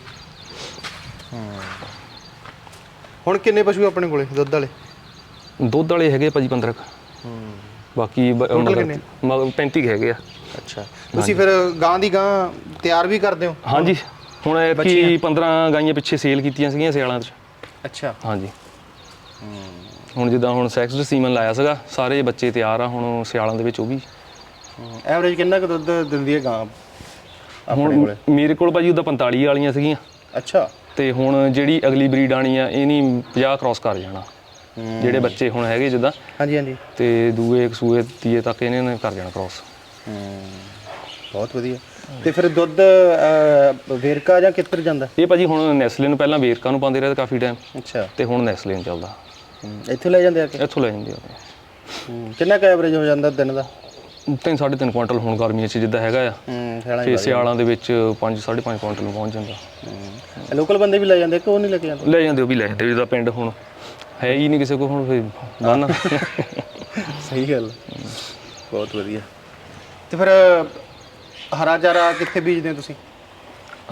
ਹੁਣ ਕਿੰਨੇ ਪਸ਼ੂ ਆਪਣੇ ਕੋਲੇ ਦੁੱਧ ਵਾਲੇ? ਦੁੱਧ ਵਾਲੇ ਹੈਗੇ ਭਾਜੀ 15 ਕੁ। ਹੂੰ। ਬਾਕੀ ਬ- ਕਿੰਨੇ? ਮਤਲਬ 35 ਕੁ ਹੈਗੇ ਆ। ਅੱਛਾ। ਤੁਸੀਂ ਫਿਰ ਗਾਂ ਦੀ ਗਾਂ ਤਿਆਰ ਵੀ ਕਰਦੇ ਹੋ? ਹਾਂਜੀ। ਹੁਣ ਕੀ 15 ਗਾਈਆਂ ਪਿੱਛੇ ਸੇਲ ਕੀਤੀਆਂ ਸੀਗੀਆਂ ਸਿਆਲਾਂ 'ਚ। ਅੱਛਾ। ਹਾਂਜੀ। ਹੁਣ ਜਿੱਦਾਂ ਹੁਣ ਸੈਕਸਡ ਸੀਮਨ ਲਾਇਆ ਸੀਗਾ ਸਾਰੇ ਬੱਚੇ ਤਿਆਰ ਆ ਹੁਣ ਸਿਆਲਾਂ ਦੇ ਵਿੱਚ ਉਹ ਵੀ ਐਵਰੇਜ ਕਿੰਨਾ ਕੁ ਦੁੱਧ ਦਿੰਦੀ ਹੈ ਗਾਂ ਆਪਣੇ ਹੁਣ ਕੋਲੇ? ਮੇਰੇ ਕੋਲ ਭਾਜੀ ਉਹਦਾ 45 ਵਾਲੀਆਂ ਸੀਗੀਆਂ। ਅੱਛਾ। ਤੇ ਹੁਣ ਜਿਹੜੀ ਅਗਲੀ ਬਰੀਡ ਆਣੀ ਆ ਇਹ ਨਹੀਂ 50 ਕ੍ਰਾਸ ਕਰ ਜਾਣਾ। ਜਿਹੜੇ ਬੱਚੇ ਹੁਣ ਹੈਗੇ ਜਿੱਦਾਂ। ਹਾਂਜੀ ਹਾਂਜੀ। ਤੇ ਦੂਏ ਕਸੂਏ ਤੀਏ ਤੱਕ ਇਹਨੇ ਨੇ ਕਰ ਜਾਣਾ ਕ੍ਰਾਸ ਬਹੁਤ ਵਧੀਆ। ਤੇ ਫਿਰ ਦੁੱਧ ਅਹ, ਵੇਰਕਾ ਜਾਂ ਕਿੱਧਰ ਜਾਂਦਾ? ਇਹ ਭਾਜੀ ਹੁਣ ਨੈਸਲੇ ਨੂੰ ਪਹਿਲਾਂ ਵੇਰਕਾ ਨੂੰ ਪਾਉਂਦੇ ਰਹੇ ਕਾਫੀ ਟਾਈਮ ਅੱਛਾ। ਤੇ ਹੁਣ ਨੈਸਲੇ ਨੂੰ ਚੱਲਦਾ ਇੱਥੇ ਲੈ ਜਾਂਦੇ ਆ ਕੇ? ਇੱਥੋਂ ਲੈ ਜਾਂਦੇ ਆ ਕਿੰਨਾ ਕੁ ਐਵਰੇਜ ਹੋ ਜਾਂਦਾ ਦਿਨ ਦਾ? ਤਿੰਨ ਸਾਢੇ ਤਿੰਨ ਕੁਇੰਟਲ ਹੁਣ ਗਰਮੀਆਂ 'ਚ ਜਿੱਦਾਂ ਹੈਗਾ ਆ। ਹੂੰ ਤੇ ਸਿਆਲਾਂ ਦੇ ਵਿੱਚ 5 5.5 ਕੁਇੰਟਲ ਪਹੁੰਚ ਜਾਂਦਾ। ਲੋਕਲ ਬੰਦੇ ਵੀ ਲੈ ਜਾਂਦੇ ਕਿ ਉਹ ਨਹੀਂ ਲੈ ਕੇ ਜਾਂਦੇ? ਲੈ ਜਾਂਦੇ ਉਹ ਵੀ ਲੈ ਜਾਂਦੇ ਜਿਹਦਾ ਪਿੰਡ ਹੁਣ ਹੈ ਹੀ ਨਹੀਂ ਕਿਸੇ ਕੋ ਹੁਣ ਫੇ ਬੰਨ ਸਹੀ ਗੱਲ। ਬਹੁਤ ਵਧੀਆ। ਤੇ ਫਿਰ ਹਰਾ ਚਾਰਾ ਕਿੱਥੇ ਬੀਜਦੇ ਹੋ ਤੁਸੀਂ?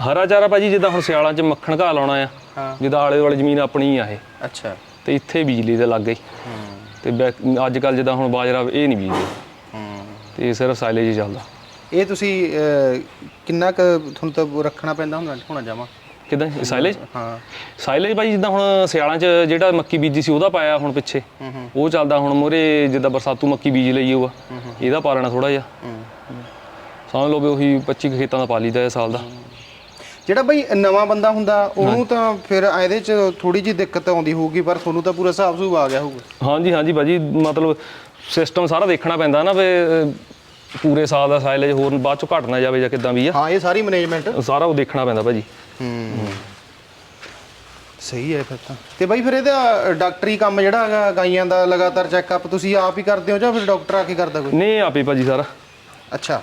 ਹਰਾ ਚਾਰਾ ਭਾਜੀ ਜਿੱਦਾਂ ਹੁਣ ਸਿਆਲਾਂ 'ਚ ਮੱਖਣ ਘਾਹ ਲਾਉਣਾ ਆ ਜਿੱਦਾਂ ਆਲੇ ਦੁਆਲੇ ਜ਼ਮੀਨ ਆਪਣੀ ਆ ਇਹ। ਅੱਛਾ। ਤੇ ਇੱਥੇ ਬਿਜਲੀ ਦੇ ਲੱਗ। ਗਈ ਤੇ ਅੱਜ ਕੱਲ ਜਿੱਦਾਂ ਹੁਣ ਬਾਜਰਾ ਇਹ ਨਹੀਂ ਬੀਜਦੇ। ਤੇ ਸਿਰਫ ਸਾਈਲੇਜ ਹੀ ਚੱਲਦਾ। ਇਹ ਤੁਸੀਂ ਅਹ, ਕਿੰਨਾ ਕੁ ਤੁਹਾਨੂੰ ਤਾਂ ਰੱਖਣਾ ਪੈਂਦਾ ਹੁੰਦਾ ਹੋਣਾ ਜਾਵਾਂ? ਕਿਦਾਂ? ਸਾਈਲੇਜ ਹਾਂ। ਸਾਈਲੇਜ ਭਾਜੀ ਜਿੱਦਾਂ ਹੁਣ ਸਿਆਲਾਂ 'ਚ ਜਿਹੜਾ ਮੱਕੀ ਬੀਜੀ ਸੀ ਉਹਦਾ ਪਾਇਆ ਹੁਣ ਪਿੱਛੇ। ਉਹ ਚੱਲਦਾ ਹੁਣ ਮੋਰੇ ਜਿੱਦਾਂ ਬਰਸਾਤੂ ਮੱਕੀ ਬੀਜ ਲਈ ਉਹ ਆ ਇਹਦਾ ਪਾ ਲੈਣਾ ਥੋੜਾ ਜਿਹਾ। ਹੂੰ ਸਮਝ ਲਓ ਵੀ ਉਹੀ 25 ਕੁ ਖੇਤਾਂ ਦਾ ਪਾ ਲਈਦਾ ਇਹ ਸਾਲ ਦਾ। ਜਿਹੜਾ ਬਈ ਨਵਾਂ ਬੰਦਾ ਹੁੰਦਾ ਉਹਨੂੰ ਤਾਂ ਫਿਰ ਇਹਦੇ ਚ ਥੋੜੀ ਜਿਹੀ ਦਿੱਕਤ ਆਉਂਦੀ ਹੋਊਗੀ ਪਰ ਤੁਹਾਨੂੰ ਤਾਂ ਪੂਰਾ ਹਿਸਾਬ ਸੂਬ ਆ ਗਿਆ ਹੋਊਗਾ। ਹਾਂਜੀ ਹਾਂਜੀ ਭਾਜੀ ਮਤਲਬ ਸਿਸਟਮ ਸਾਰਾ ਦੇਖਣਾ ਪੈਂਦਾ ਨਾ ਵੀ ਅਹ, ਪੂਰੇ ਸਾਲ ਦਾ ਸਾਈਲੇਜ ਹੋਰ ਬਾਅਦ ਚੋਂ ਘਟ ਨਾ ਜਾਵੇ ਜਾਂ ਕਿਦਾਂ ਵੀ ਆ। ਹਾਂ ਇਹ ਸਾਰੀ ਮੈਨੇਜਮੈਂਟ ਸਾਰਾ ਉਹ ਦੇਖਣਾ ਪੈਂਦਾ ਭਾਜੀ। ਹੂੰ। ਸਹੀ ਹੈ ਫਿਰ ਤਾਂ। ਤੇ ਬਾਈ ਫਿਰ ਇਹਦਾ ਡਾਕਟਰੀ ਕੰਮ ਜਿਹੜਾ ਹੈਗਾ ਗਾਈਆਂ ਦਾ ਲਗਾਤਾਰ ਚੈੱਕਅਪ ਤੁਸੀਂ ਆਪ ਹੀ ਕਰਦੇ ਹੋ ਜਾਂ ਫਿਰ ਡਾਕਟਰ ਆ ਕੇ ਕਰਦਾ ਕੋਈ? ਨਹੀਂ ਆਪੇ ਭਾਜੀ ਸਾਰਾ। ਅੱਛਾ।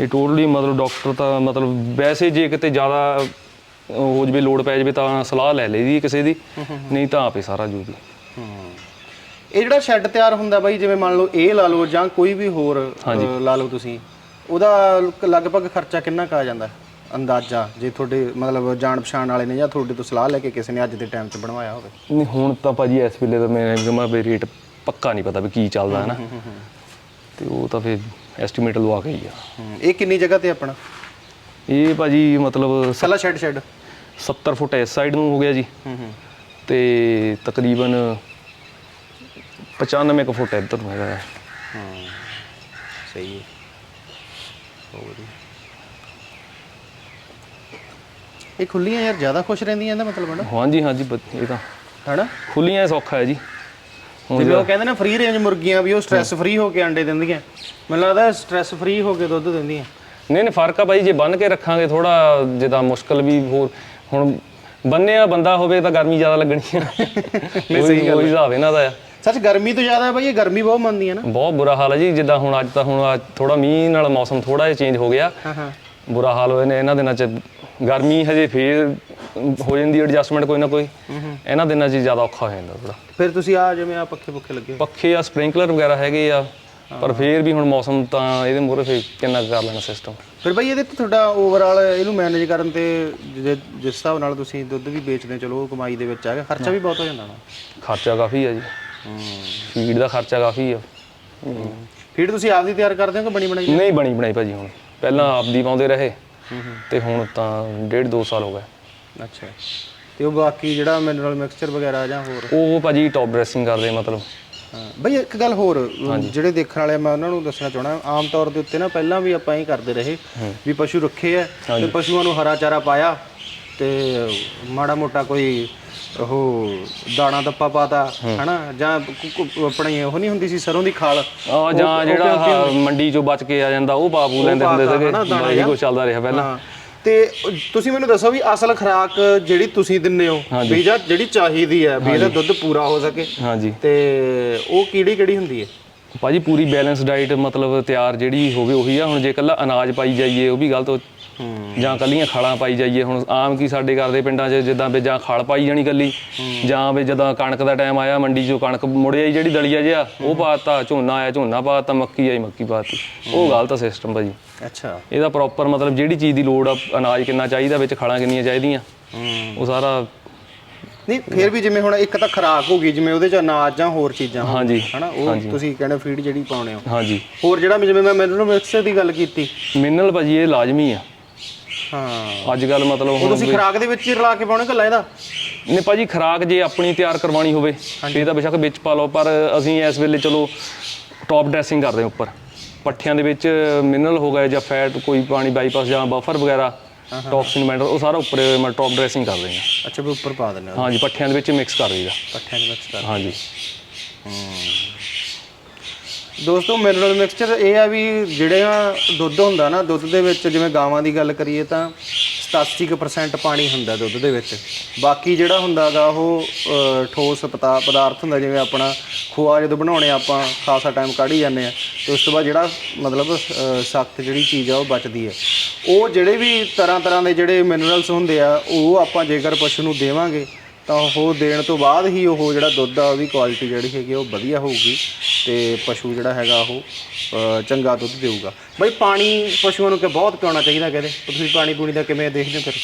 ਇਹ ਟੋਟਲੀ ਮਤਲਬ ਡਾਕਟਰ ਤਾਂ ਮਤਲਬ ਵੈਸੇ ਜੇ ਕਿਤੇ ਜ਼ਿਆਦਾ ਹੋ ਜਵੇ ਲੋਡ ਪੈ ਜਵੇ ਤਾਂ ਸਲਾਹ ਲੈ ਲਈਦੀ ਕਿਸੇ ਦੀ। ਨਹੀਂ ਤਾਂ ਆਪੇ ਸਾਰਾ ਜੋ ਵੀ। ਇਹ ਜਿਹੜਾ ਸ਼ੈੱਡ ਤਿਆਰ ਹੁੰਦਾ ਬਾਈ ਜਿਵੇਂ ਮੰਨ ਲਓ ਇਹ ਲਾ ਲਓ ਜਾਂ ਕੋਈ ਵੀ ਹੋਰ ਅ, ਲਾ ਲਓ ਤੁਸੀਂ ਉਹਦਾ ਲਗਭਗ ਖਰਚਾ ਕਿੰਨਾ ਕੁ ਆ ਜਾਂਦਾ? ਅੰਦਾਜ਼ਾ ਜੇ ਤੁਹਾਡੇ ਮਤਲਬ ਜਾਣ ਪਛਾਣ ਵਾਲੇ ਨੇ ਜਾਂ ਤੁਹਾਡੇ ਤੋਂ ਸਲਾਹ ਲੈ ਕੇ ਕਿਸੇ ਨੇ ਅੱਜ ਦੇ ਟਾਈਮ 'ਚ ਬਣਵਾਇਆ ਹੋਵੇ? ਨਹੀਂ ਹੁਣ ਤਾਂ ਭਾਜੀ ਇਸ ਵੇਲੇ ਤਾਂ ਮੈਂ ਜਮਾ ਵੀ ਰੇਟ ਪੱਕਾ ਨਹੀਂ ਪਤਾ ਵੀ ਕੀ ਚੱਲਦਾ ਹੈ ਨਾ ਤੇ ਉਹ ਤਾਂ ਫਿਰ ਐਸਟੀਮੇਟ ਲਵਾ ਕੇ ਹੀ ਆ। ਹੂੰ, ਇਹ ਕਿੰਨੀ ਜਗ੍ਹਾ ਤੇ ਆਪਣਾ? ਇਹ ਭਾਜੀ ਮਤਲਬ ਸ- ਸਲਾ ਸ਼ੈੱਡ ਸ਼ੈੱਡ 70 ਫੁੱਟ ਇਸ ਸਾਈਡ ਨੂੰ ਹੋ ਗਿਆ ਜੀ। ਹੂੰ ਹੂੰ। ਤੇ ਤਕਰੀਬਨ 95 ਕੁ ਫੁੱਟ ਇੱਧਰ ਨੂੰ ਹੈਗਾ ਹੈ। ਹਾਂ ਸਹੀ ਹੈ। ਬਹੁਤ ਵਧੀਆ। ਇਹ ਖੁੱਲੀਆਂ ਯਾਰ ਜ਼ਿਆਦਾ ਖੁਸ਼ ਰਹਿੰਦੀਆਂ ਇਹਦਾ ਮਤਲਬ ਹੈ ਨਾ ਹਾਂਜੀ ਹਾਂਜੀ ਬ- ਇਹ ਤਾਂ। ਹੈਨਾ? ਖੁੱਲੀਆਂ ਇਹ ਸੌਖਾ ਹੈ ਜੀ। ਹੁਣ ਜਿਵੇਂ ਉਹ ਕਹਿੰਦੇ ਨਾ ਫ੍ਰੀ ਰੇਂਜ ਮੁਰਗੀਆਂ ਵੀ ਉਹ ਸਟ੍ਰੈਸ ਫ੍ਰੀ ਹੋ ਕੇ ਅੰਡੇ ਦਿੰਦੀਆਂ। ਮੈਨੂੰ ਲੱਗਦਾ ਸਟ੍ਰੈਸ ਫ੍ਰੀ ਹੋ ਕੇ ਦੁੱਧ ਦਿੰਦੀਆਂ। ਨਹੀਂ ਨਹੀਂ ਫ਼ਰਕ ਆ ਬਾਈ ਜੇ ਬੰਨ ਕੇ ਰੱਖਾਂਗੇ ਥੋੜਾ ਜਿੱਦਾਂ ਮੁਸ਼ਕਲ ਵੀ ਹੋਰ ਹੁਣ ਬੰਨਿਆ ਬੰਦਾ ਹੋਵੇ ਤਾਂ ਗਰਮੀ ਜ਼ਿਆਦਾ ਲੱਗਣੀ ਆ। ਨਹੀਂ ਸਹੀ ਗੱਲ ਹਿਸਾਬ ਇਹਨਾਂ ਦਾ ਆ। ਸੱਚ ਗਰਮੀ ਤੋਂ ਜ਼ਿਆਦਾ ਹੈ ਬਾਈ ਇਹ ਗਰਮੀ ਬਹੁਤ ਮੰਨਦੀ ਹੈ ਨਾ। ਬਹੁਤ ਬੁਰਾ ਹਾਲ ਹੈ ਜੀ ਜਿੱਦਾਂ ਹੁਣ ਅੱਜ ਤਾਂ ਹੁਣ ਥੋੜਾ ਮੀਂਹ ਨਾਲ ਮੌਸਮ ਥੋੜਾ ਜਿਹਾ ਚੇਂਜ ਹੋ ਗਿਆ। ਹਾਂ ਹਾਂ। ਬੁਰਾ ਹਾਲ ਹੋਏ ਨੇ ਇਹਨਾਂ ਦਿਨਾਂ 'ਚ। ਗਰਮੀ ਹਜੇ ਫੇਰ ਹੋ ਜਾਂਦੀ ਐਡਜਸਟਮੈਂਟ ਕੋਈ ਨਾ ਕੋਈ। ਇਹਨਾਂ ਦਿਨਾਂ 'ਚ ਜ਼ਿਆਦਾ ਔਖਾ ਹੋ ਜਾਂਦਾ ਥੋੜਾ ਫਿਰ ਤੁਸੀਂ ਆ ਜਿਵੇਂ ਆ ਪੱਖੇ ਪੁੱਖੇ ਲੱਗੇ ਹੋਏ। ਪੱਖੇ ਆ ਸਪ੍ਰਿੰਕਲਰ ਵਗੈਰਾ ਹੈਗੇ ਆ ਪਰ ਫੇਰ ਵੀ ਹੁਣ ਮੌਸਮ ਤਾਂ ਇਹਦੇ ਮੂਹਰੇ ਫੇਰ ਕਿੰਨਾ ਕੁ ਕਰ ਲੈਣਾ ਸਿਸਟਮ ਫਿਰ ਬਾਈ ਇਹਦੇ ਤੇ ਤੁਹਾਡਾ ਓਵਰਆਲ ਇਹਨੂੰ ਮੈਨੇਜ ਕਰਨ ਤੇ ਜੇ- ਜਿਸ ਹਿਸਾਬ ਨਾਲ ਤੁਸੀਂ ਦੁੱਧ ਵੀ ਵੇਚਦੇ ਹੋ, ਚਲੋ ਉਹ ਕਮਾਈ ਦੇ ਵਿੱਚ ਆ ਗਿਆ ਖਰਚਾ ਵੀ ਬਹੁਤ ਹੋ ਜਾਂਦਾ ਨਾ। ਖਰਚਾ ਕਾਫੀ ਆ ਜੀ। ਫੀਡ ਦਾ ਖਰਚਾ ਕਾਫੀ ਆ। ਫੀਡ ਤੁਸੀਂ ਆਪ ਦੀ ਤਿਆਰ ਕਰਦੇ ਹੋ ਕਿ ਬਣੀ ਬਣਾਈ? ਨਹੀਂ ਬਣੀ ਬਣਾਈ ਭਾਜੀ ਹੁਣ। ਪਹਿਲਾਂ ਆਪਦੀ ਪਾਉਂਦੇ ਰਹੇ ਤੇ ਹੁਣ ਤਾਂ ਡੇਢ ਦੋ ਸਾਲ ਹੋ ਗਏ। ਅੱਛਾ। ਤੇ ਉਹ ਬਾਕੀ ਜਿਹੜਾ ਮਿਨਰਲ ਮਿਕਸਚਰ ਵਗੈਰਾ ਜਾਂ ਹੋਰ? ਉਹ ਭਾਜੀ ਟੌਪ ਡਰੈਸਿੰਗ ਕਰਦੇ ਮਤਲਬ। ਬਈ ਇੱਕ ਗੱਲ ਹੋਰ ਜਿਹੜੇ ਦੇਖਣ ਵਾਲੇ ਮੈਂ ਉਹਨਾਂ ਨੂੰ ਦੱਸਣਾ ਚਾਹਣਾ ਆਮ ਤੌਰ ਦੇ ਉੱਤੇ ਨਾ ਪਹਿਲਾਂ ਵੀ ਆਪਾਂ ਹੀ ਕਰਦੇ ਰਹੇ ਵੀ ਪਸ਼ੂ ਰੱਖੇ ਆ ਤੇ ਪਸ਼ੂਆਂ ਨੂੰ ਹਰਾ ਚਾਰਾ ਪਾਇਆ ਤੇ ਮਾੜਾ ਮੋਟਾ ਕੋਈ ਉਹ ਦਾਣਾ ਦੱਪਾ ਪਾਤਾ ਹਨਾ? ਜਾਂ ਕੁ- ਕੁ- ਆਪਣੀ ਉਹ ਨਹੀਂ ਹੁੰਦੀ ਸੀ ਸਰੋਂ ਦੀ ਖਾਲ? ਆ ਜਾਂ ਜਿਹੜਾ ਆਹ ਮੰਡੀ ਚੋਂ ਬਚ ਕੇ ਆ ਜਾਂਦਾ ਉਹ ਬਾਬੂ ਲੈਂਦੇ ਹੁੰਦੇ ਸੀਗੇ ਇਹੀ ਕੁਛ ਚੱਲਦਾ ਰਿਹਾ ਪਹਿਲਾਂ। ਹਾਂ। ਤੇ ਤੁਸੀਂ ਮੈਨੂੰ ਦੱਸੋ ਵੀ ਅਸਲ ਖੁਰਾਕ ਜਿਹੜੀ ਤੁਸੀਂ ਦਿੰਦੇ ਹੋ ਵੀ ਜਾਂ ਜਿਹੜੀ ਚਾਹੀਦੀ ਹੈ ਵੀ ਇਹਦਾ ਦੁੱਧ ਪੂਰਾ ਹੋ ਸਕੇ ਹਾਂਜੀ। ਤੇ ਉਹ ਕਿਹੜੀ ਕਿਹੜੀ ਹੁੰਦੀ ਹੈ? ਭਾਜੀ ਪੂਰੀ ਬੈਲੈਂਸ ਡਾਈਟ ਮਤਲਬ ਤਿਆਰ ਜਿਹੜੀ ਹੋਵੇ ਉਹੀ ਆ। ਹੁਣ ਜੇ ਕੱਲਾ ਅਨਾਜ ਪਾਈ ਜਾਈਏ ਉਹ ਵੀ ਗਲਤ ਜਾਂ ਕੱਲੀਆਂ ਖਾਲਾਂ ਪਾਈ ਜਾਈਏ ਹੁਣ ਆਮ ਕੀ ਸਾਡੇ ਘਰ ਦੇ ਪਿੰਡਾਂ 'ਚ ਜਿੱਦਾਂ ਵੀ ਜਾਂ ਖਾਲ ਪਾਈ ਜਾਣੀ ਕੱਲੀ ਜਾਂ ਵੀ ਜਦੋਂ ਕਣਕ ਦਾ ਟਾਈਮ ਆਇਆ ਮੰਡੀ 'ਚੋਂ ਕਣਕ ਮੁੜ ਆਈ ਜਿਹੜੀ ਦਲੀਆ ਜਿਹਾ ਉਹ ਪਾਤਾ ਝੋਨਾ ਆਇਆ ਝੋਨਾ ਪਾਤਾ ਮੱਕੀ ਆਈ ਮੱਕੀ ਪਾਤੀ। ਉਹ ਗਲਤ ਸਿਸਟਮ ਭਾਜੀ। ਅੱਛਾ। ਇਹਦਾ ਪ੍ਰੋਪਰ ਮਤਲਬ ਜਿਹੜੀ ਚੀਜ਼ ਦੀ ਲੋੜ ਆ ਅਨਾਜ ਕਿੰਨਾ ਚਾਹੀਦਾ ਵਿੱਚ ਖਾਲਾਂ ਕਿੰਨੀਆਂ ਚਾਹੀਦੀਆਂ। ਉਹ ਸਾਰਾ ਨਹੀਂ ਫਿਰ ਵੀ ਜਿਵੇਂ ਹੁਣ ਇੱਕ ਤਾਂ ਖੁਰਾਕ ਹੋ ਗਈ ਜਿਵੇਂ ਉਹਦੇ ਚ ਅਨਾਜ ਜਾਂ ਹੋਰ ਚੀਜ਼ਾਂ ਹਾਂਜੀ। ਹਨਾ? ਉਹ ਤੁਸੀਂ ਕਹਿੰਦੇ ਫੀਡ ਜਿਹੜੀ ਪਾਉਣੇ ਹੋ। ਹਾਂਜੀ। ਹੋਰ ਜਿਹੜਾ ਜਿਵੇਂ ਮੈਂ ਮਿਨਰਲ ਮਿਕਸਚਰ ਦੀ ਗੱਲ ਕੀਤੀ। ਮਿਨਰਲ ਭਾਜੀ ਇਹ ਲਾਜ਼ਮੀ ਆ। ਹਾਂ। ਅੱਜ ਕੱਲ ਮਤਲਬ ਉਹ ਹੁਣ ਤੁਸੀਂ ਖੁਰਾਕ ਦੇ ਵਿੱਚ ਹੀ ਰਲਾ ਕੇ ਪਾਉਣੇ ਕੱਲਾ ਇਹਦਾ? ਨੇ ਭਾਜੀ ਖਰਾਕ ਜੇ ਆਪਣੀ ਤਿਆਰ ਕਰਵਾਣੀ ਹੋਵੇ ਤਾਂ ਬੇਸ਼ੱਕ ਵਿੱਚ ਪਾ ਲਓ ਪਰ ਅਸੀਂ ਇਸ ਵੇਲੇ ਚਲੋ ਟੌਪ ਡਰੈਸਿੰਗ ਕਰਦੇ ਹਾਂ ਉੱਪਰ। ਪੱਠਿਆਂ ਦੇ ਵਿੱਚ ਮਿਨਰਲ ਹੋ ਗਏ ਜਾਂ ਫੈਟ ਕੋਈ ਪਾਣੀ ਬਾਈਪਾਸ ਜਾਂ ਬਫਰ ਵਗੈਰਾ ਟੌਕਸਿਨ ਮੈਟਰ ਉਹ ਸਾਰਾ ਉੱਪਰ ਮੈਂ ਟੌਪ ਡਰੈਸਿੰਗ ਕਰ ਦਿੰਦਾ ਅੱਛਾ ਵੀ ਉੱਪਰ ਪਾ ਦਿੰਦੇ ਹੋ। ਹਾਂਜੀ ਪੱਠਿਆਂ ਦੇ ਵਿੱਚ ਮਿਕਸ ਕਰ ਦਈਦਾ। ਪੱਠਿਆਂ ਦੇ ਮਿਕਸ ਕਰ ਹਾਂਜੀ। ਦੋਸਤੋ ਮਿਨਰਲ ਮਿਕਸਚਰ ਇਹ ਆ ਵੀ ਜਿਹੜਾ ਦੁੱਧ ਹੁੰਦਾ ਨਾ, ਦੁੱਧ ਦੇ ਵਿੱਚ ਜਿਵੇਂ ਗਾਵਾਂ ਦੀ ਗੱਲ ਕਰੀਏ ਤਾਂ 87% ਪਾਣੀ ਹੁੰਦਾ ਦੁੱਧ ਦੇ ਵਿੱਚ। ਬਾਕੀ ਜਿਹੜਾ ਹੁੰਦਾਗਾ ਉਹ ਠੋਸ ਪਤਾ- ਪਦਾਰਥ ਹੁੰਦਾ, ਜਿਵੇਂ ਆਪਣਾ ਖੋਆ ਜਦੋਂ ਬਣਾਉਣੇ ਆਪਾਂ, ਖਾਸਾ ਟਾਈਮ ਕੱਢੀ ਜਾਂਦੇ ਆ। ਤੇ ਉਸ ਤੋਂ ਬਾਅਦ ਜਿਹੜਾ ਮਤਲਬ ਸਖਤ ਜਿਹੜੀ ਚੀਜ਼ ਆ ਉਹ ਬਚਦੀ ਹੈ ਉਹ ਜਿਹੜੇ ਵੀ ਤਰ੍ਹਾਂ ਤਰ੍ਹਾਂ ਦੇ ਜਿਹੜੇ ਮਿਨਰਲਸ ਹੁੰਦੇ ਆ, ਉਹ ਆਪਾਂ ਜੇਕਰ ਪਸ਼ੂ ਨੂੰ ਦੇਵਾਂਗੇ ਤਾਂ ਉਹ ਦੇਣ ਤੋਂ ਬਾਅਦ ਹੀ ਉਹ ਜਿਹੜਾ ਦੁੱਧ ਆ ਉਹਦੀ ਕੁਆਲਿਟੀ ਜਿਹੜੀ ਹੈਗੀ ਉਹ ਵਧੀਆ ਹੋਊਗੀ ਤੇ ਪਸ਼ੂ ਜਿਹੜਾ ਹੈਗਾ ਉਹ ਚੰਗਾ ਦੁੱਧ ਦੇਊਗਾ। ਬਈ ਪਾਣੀ ਪਸ਼ੂਆਂ ਨੂੰ ਕਿ ਬਹੁਤ ਪਿਆਉਣਾ ਚਾਹੀਦਾ ਕਹਿੰਦੇ? ਤੁਸੀਂ ਪਾਣੀ ਪੂਣੀ ਦਾ ਕਿਵੇਂ ਦੇਖਦੇ ਹੋ ਫਿਰ?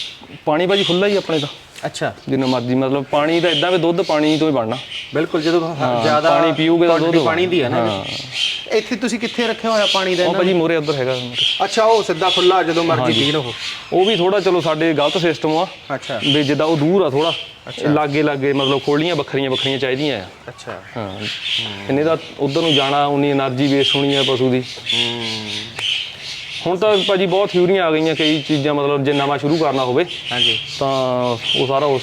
ਪਾਣੀ ਭਾਜੀ ਖੁੱਲਾ ਹੀ ਆਪਣੇ ਦਾ ਅੱਛਾ। ਜਿੰਨਾ ਮਰਜ਼ੀ ਮਤਲਬ ਪਾਣੀ ਦਾ ਇਦਾਂ ਵੀ ਦੁੱਧ ਪਾਣੀ ਤੋਂ ਹੀ ਬਣਨਾ। ਬਿਲਕੁਲ ਜਦੋਂ ਜ਼ਿਆਦਾ ਪਾਣੀ ਪੀਓਗੇ ਤਾਂ ਦੁੱਧ ਪਾਣੀ ਦੀ ਹੈ ਨਾ। ਇੱਥੇ ਤੁਸੀਂ ਕਿੱਥੇ ਰੱਖਿਆ ਹੋਇਆ ਪਾਣੀ ਦਾ ਉਹ ਭਾਜੀ ਮੋਰੇ ਉੱਧਰ ਹੈਗਾ। ਅੱਛਾ ਉਹ ਸਿੱਧਾ ਖੁੱਲਾ ਜਦੋਂ ਮਰਜ਼ੀ ਪੀ ਲਓ। ਉਹ ਵੀ ਥੋੜਾ ਚਲੋ ਸਾਡੇ ਗਲਤ ਸਿਸਟਮ ਆ। ਅੱਛਾ। ਵੀ ਜਿੱਦਾਂ ਉਹ ਦੂਰ ਆ ਥੋੜਾ ਲਾਗੇ ਲਾਗੇ ਮਤਲਬ ਖੋਲੀਆਂ ਵੱਖਰੀਆਂ ਵੱਖਰੀਆਂ ਚਾਹੀਦੀਆਂ ਆ। ਅੱਛਾ। ਹਾਂ। ਇਹਨੇ ਉਧਰ ਨੂੰ ਜਾਣਾ ਉਨੀ એનર્ਜੀ ਵੇਸਟ ਹੋਣੀ ਆ ਪਸ਼ੂ ਦੀ। ਹੁਣ ਤਾਂ ਭਾਜੀ ਬਹੁਤ ਥਿਊਰੀਆਂ ਆ ਗਈਆਂ ਕਈ ਚੀਜ਼ਾਂ ਮਤਲਬ ਜੇ ਨਵਾਂ ਸ਼ੁਰੂ ਕਰਨਾ ਹੋਵੇ ਹਾਂਜੀ। ਤਾਂ ਉਹ ਸਾਰਾ ਉਸ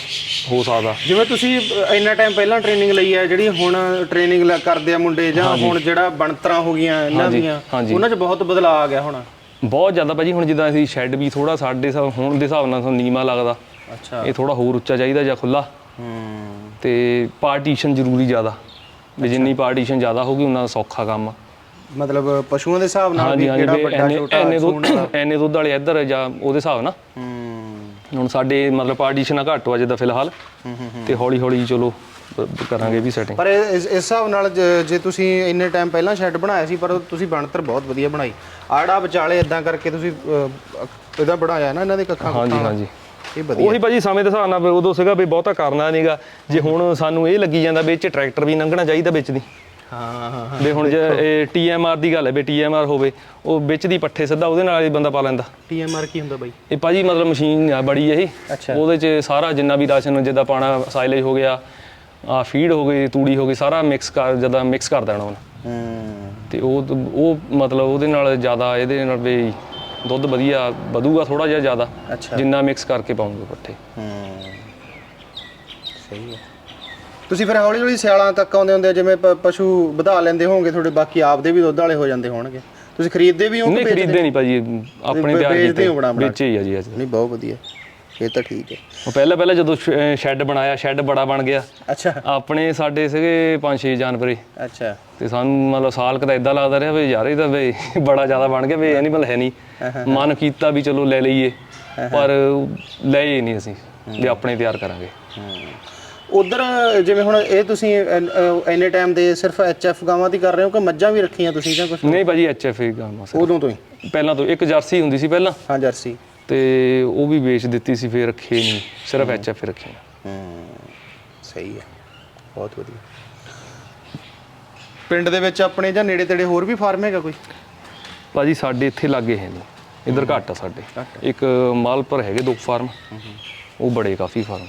ਹੋ ਸਕਦਾ। ਜਿਵੇਂ ਤੁਸੀਂ ਇੰਨਾ ਟਾਈਮ ਪਹਿਲਾਂ ਟ੍ਰੇਨਿੰਗ ਲਈ ਹੈ ਜਿਹੜੀ ਹੁਣ ਟ੍ਰੇਨਿੰਗ ਕਰਦੇ ਆ ਮੁੰਡੇ ਜਾਂ ਹੁਣ ਜਿਹੜਾ ਬਣਤਰਾਂ ਹੋ ਗਈਆਂ ਇਹਨਾਂ ਦੀਆਂ ਉਹਨਾਂ 'ਚ ਬਹੁਤ ਬਦਲਾਅ ਆ ਗਿਆ ਹੁਣ। ਬਹੁਤ ਜ਼ਿਆਦਾ ਭਾਜੀ ਹੁਣ ਜਿੱਦਾਂ ਅਸੀਂ ਸ਼ੈੱਡ ਵੀ ਥੋੜਾ ਸਾਡੇ ਹੁਣ ਦੇ ਹਿਸਾਬ ਨਾਲ ਸਾਨੂੰ ਨੀਮਾ ਲੱਗਦਾ। ਅੱਛਾ। ਇਹ ਥੋੜਾ ਹੋਰ ਉੱਚਾ ਚਾਹੀਦਾ ਜਾਂ ਖੁੱਲਾ ਹੂੰ। ਤੇ ਪਾਰਟੀਸ਼ਨ ਜ਼ਰੂਰੀ ਜ਼ਿਆਦਾ। ਵੀ ਜਿੰਨੀ ਪਾਰਟੀਸ਼ਨ ਜ਼ਿਆਦਾ ਹੋਊਗੀ ਉਨਾ ਸੌਖਾ ਕੰਮ ਮਤਲਬ ਪਸ਼ੂਆਂ ਦੇ ਹਿਸਾਬ ਨਾਲ ਵੀ ਕਿਹੜਾ ਵੱਡਾ ਛੋਟਾ ਐਨੇ ਦੁੱਧ ਐਨੇ ਦੁੱਧ ਵਾਲੇ ਇੱਧਰ ਜਾਂ ਉਹਦੇ ਹਿਸਾਬ ਨਾਲ। ਹੂੰ। ਹੁਣ ਸਾਡੇ ਮਤਲਬ ਪਾਰਟੀਸ਼ਨਾਂ ਘੱਟ ਵਾ ਜਿੱਦਾਂ ਫਿਲਹਾਲ। ਤੇ ਹੌਲੀ ਹੌਲੀ ਚਲੋ ਕਰਾਂਗੇ ਵੀ ਸੈਟਿੰਗ ਪਰ ਇਸ ਹਿਸਾਬ ਨਾਲ ਜ- ਤੁਸੀਂ ਇੰਨੇ ਟਾਈਮ ਪਹਿਲਾਂ ਸ਼ੈੱਡ ਬਣਾਇਆ ਸੀ ਪਰ ਤੁਸੀਂ ਬਣਤਰ ਬਹੁਤ ਵਧੀਆ ਬਣਾਈ। ਆੜਾ ਵਿਚਾਲੇ ਇਦਾਂ ਕਰਕੇ ਤੁਸੀਂ ਇਹਦਾ ਬਣਾਇਆ ਨਾ ਇਹਨਾਂ ਦੇ ਕੱਖਾਂ ਹਾਂਜੀ ਹਾਂਜੀ। ਇਹ ਵਧੀਆ। ਉਹੀ ਭਾਜੀ ਸਮੇਂ ਦੇ ਹਿਸਾਬ ਨਾਲ ਉਦੋਂ ਸੀਗਾ ਵੀ ਬਹੁਤਾ ਕਰਨਾ ਨਹੀਂਗਾ ਜੇ ਹੁਣ ਸਾਨੂੰ ਇਹ ਲੱਗੀ ਜਾਂਦਾ ਵਿੱਚ ਟਰੈਕਟਰ ਵੀ ਲੰਘਣਾ ਚਾਹੀਦਾ ਵਿੱਚ ਦੀ। ਹਾਂ ਹਾਂ ਵੀ ਹੁਣ ਜੇ ਇਹ ਟੀਐਮਆਰ ਦੀ ਗੱਲ ਹੈ ਵੀ ਟੀਐਮਆਰ ਹੋਵੇ ਉਹ ਵਿੱਚ ਦੀ ਪੱਠੇ ਸਿੱਧਾ ਉਹਦੇ ਨਾਲ ਹੀ ਬੰਦਾ ਪਾ ਲੈਂਦਾ। ਟੀਐਮਆਰ ਕੀ ਹੁੰਦਾ ਬਾਈ? ਇਹ ਭਾਜੀ ਮਤਲਬ ਮਸ਼ੀਨ ਆ ਬੜੀ ਇਹ। ਉਹਦੇ 'ਚ ਸਾਰਾ ਜਿੰਨਾ ਵੀ ਰਾਸ਼ਨ ਜਿੱਦਾਂ ਪਾਣਾ ਸਾਈਲੇਜ ਹੋ ਗਿਆ ਆ ਫੀਡ ਹੋ ਗਈ ਤੂੜੀ ਹੋ ਗਈ ਸਾਰਾ ਮਿਕਸ ਕਰ ਜਦਾਂ ਮਿਕਸ ਕਰ ਦੇਣਾ ਉਹਨੇ। ਹੂੰ। ਤੇ ਉਹ ਉਹ ਮਤਲਬ ਉਹਦੇ ਨਾਲ ਜ਼ਿਆਦਾ ਇਹਦੇ ਨਾਲ ਵੀ ਦੁੱਧ ਵਧੀਆ ਵਧੂਗਾ ਥੋੜਾ ਜਿਹਾ ਜ਼ਿਆਦਾ ਅੱਛਾ। ਜਿੰਨਾ ਮਿਕਸ ਕਰਕੇ ਪਾਉਂਗੇ ਪੱਠੇ। ਹੂੰ ਸਹੀ ਹੈ। ਤੁਸੀਂ ਫਿਰ ਹੌਲੀ ਹੌਲੀ ਸਿਆਲਾਂ ਤੱਕ ਆਉਂਦੇ ਹੁੰਦੇ ਆ, ਜਿਵੇਂ ਪ- ਪਸ਼ੂ ਵਧਾ ਲੈਂਦੇ ਹੋਵੋਗੇ ਤੁਹਾਡੇ ਬਾਕੀ ਆਪਦੇ ਵੀ ਦੁੱਧ ਵਾਲੇ ਹੋ ਜਾਂਦੇ ਹੋਣਗੇ। ਤੁਸੀਂ ਖਰੀਦਦੇ ਵੀ ਹੋ ਕਿ ਨਹੀਂ ਵੇਚਦੇ? ਖਰੀਦਦੇ ਨਹੀਂ ਭਾਜੀ ਆਪਣੇ ਵੇ- ਤਿਆਰ ਵੇਚਦੇ ਕੀਤੇ ਹੋ ਬਣਾ ਬਣਾ ਵੇਚੇ ਹੀ ਆ ਜੀ ਅੱਜ ਨਹੀਂ ਬਹੁਤ ਵਧੀਆ। ਇਹ ਤਾਂ ਠੀਕ ਹੈ। ਉਹ ਪਹਿਲਾਂ ਪਹਿਲਾਂ ਜਦੋਂ ਸ਼ੈੱਡ ਬਣਾਇਆ ਸ਼ੈੱਡ ਬੜਾ ਬਣ ਗਿਆ। ਅੱਛਾ। ਆਪਣੇ ਸਾਡੇ ਸੀਗੇ 5-6 ਜਾਨਵਰ। ਅੱਛਾ। ਤੇ ਸਾਨੂੰ ਮਤਲਬ ਸਾਲ ਕਦਾ ਇਦਾਂ ਲੱਗਦਾ ਰਿਹਾ ਵੀ ਯਾਰ ਇਹ ਤਾਂ ਵੀ ਬੜਾ ਜ਼ਿਆਦਾ ਬਣ ਗਿਆ ਵੀ ਐਨੀਮਲ ਹੈ ਨਹੀਂ। ਮਨ ਕੀਤਾ ਵੀ ਚਲੋ ਲੈ ਲਈਏ ਪਰ ਲਏ ਨਹੀਂ ਅਸੀਂ ਵੀ ਆਪਣੇ ਤਿਆਰ ਕਰਾਂਗੇ। ਉਧਰ ਜਿਵੇਂ ਹੁਣ ਇਹ ਤੁਸੀਂ ਐਨ- ਟਾਈਮ ਦੇ ਸਿਰਫ ਐਚਐਫ ਗਾਵਾਂ ਦੀ ਕਰ ਰਹੇ ਹੋ ਕਿ ਮੱਝਾਂ ਵੀ ਰੱਖੀਆਂ ਤੁਸੀਂ ਜਾਂ ਕੁਝ ਨਹੀਂ ਭਾਜੀ ਐਚਐਫ ਗਾਮਾ ਉਦੋਂ ਤੋਂ ਹੀ? ਪਹਿਲਾਂ ਤੋਂ ਇੱਕ ਜਰਸੀ ਹੁੰਦੀ ਸੀ ਪਹਿਲਾਂ। ਹਾਂ ਜਰਸੀ। ਤੇ ਉਹ ਵੀ ਵੇਚ ਦਿੱਤੀ ਸੀ ਫਿਰ ਰੱਖੇ ਨਹੀਂ। ਸਿਰਫ ਐਚਐਫ ਰੱਖੇ ਹੂੰ ਸਹੀ ਹੈ। ਬਹੁਤ ਵਧੀਆ। ਪਿੰਡ ਦੇ ਵਿੱਚ ਆਪਣੇ ਜਾਂ ਨੇੜੇ ਤੇੜੇ ਹੋਰ ਵੀ ਫਾਰਮ ਹੈਗਾ ਕੋਈ? ਭਾਜੀ ਸਾਡੇ ਇੱਥੇ ਲਾਗੇ ਹੈ ਨਹੀਂ ਇਧਰ ਘੱਟ ਆ ਸਾਡੇ। ਇੱਕ ਮਾਲਪੁਰ ਹੈਗੇ ਦੋ ਫਾਰਮ। ਉਹ ਬੜੇ ਕਾਫੀ ਫਾਰਮ।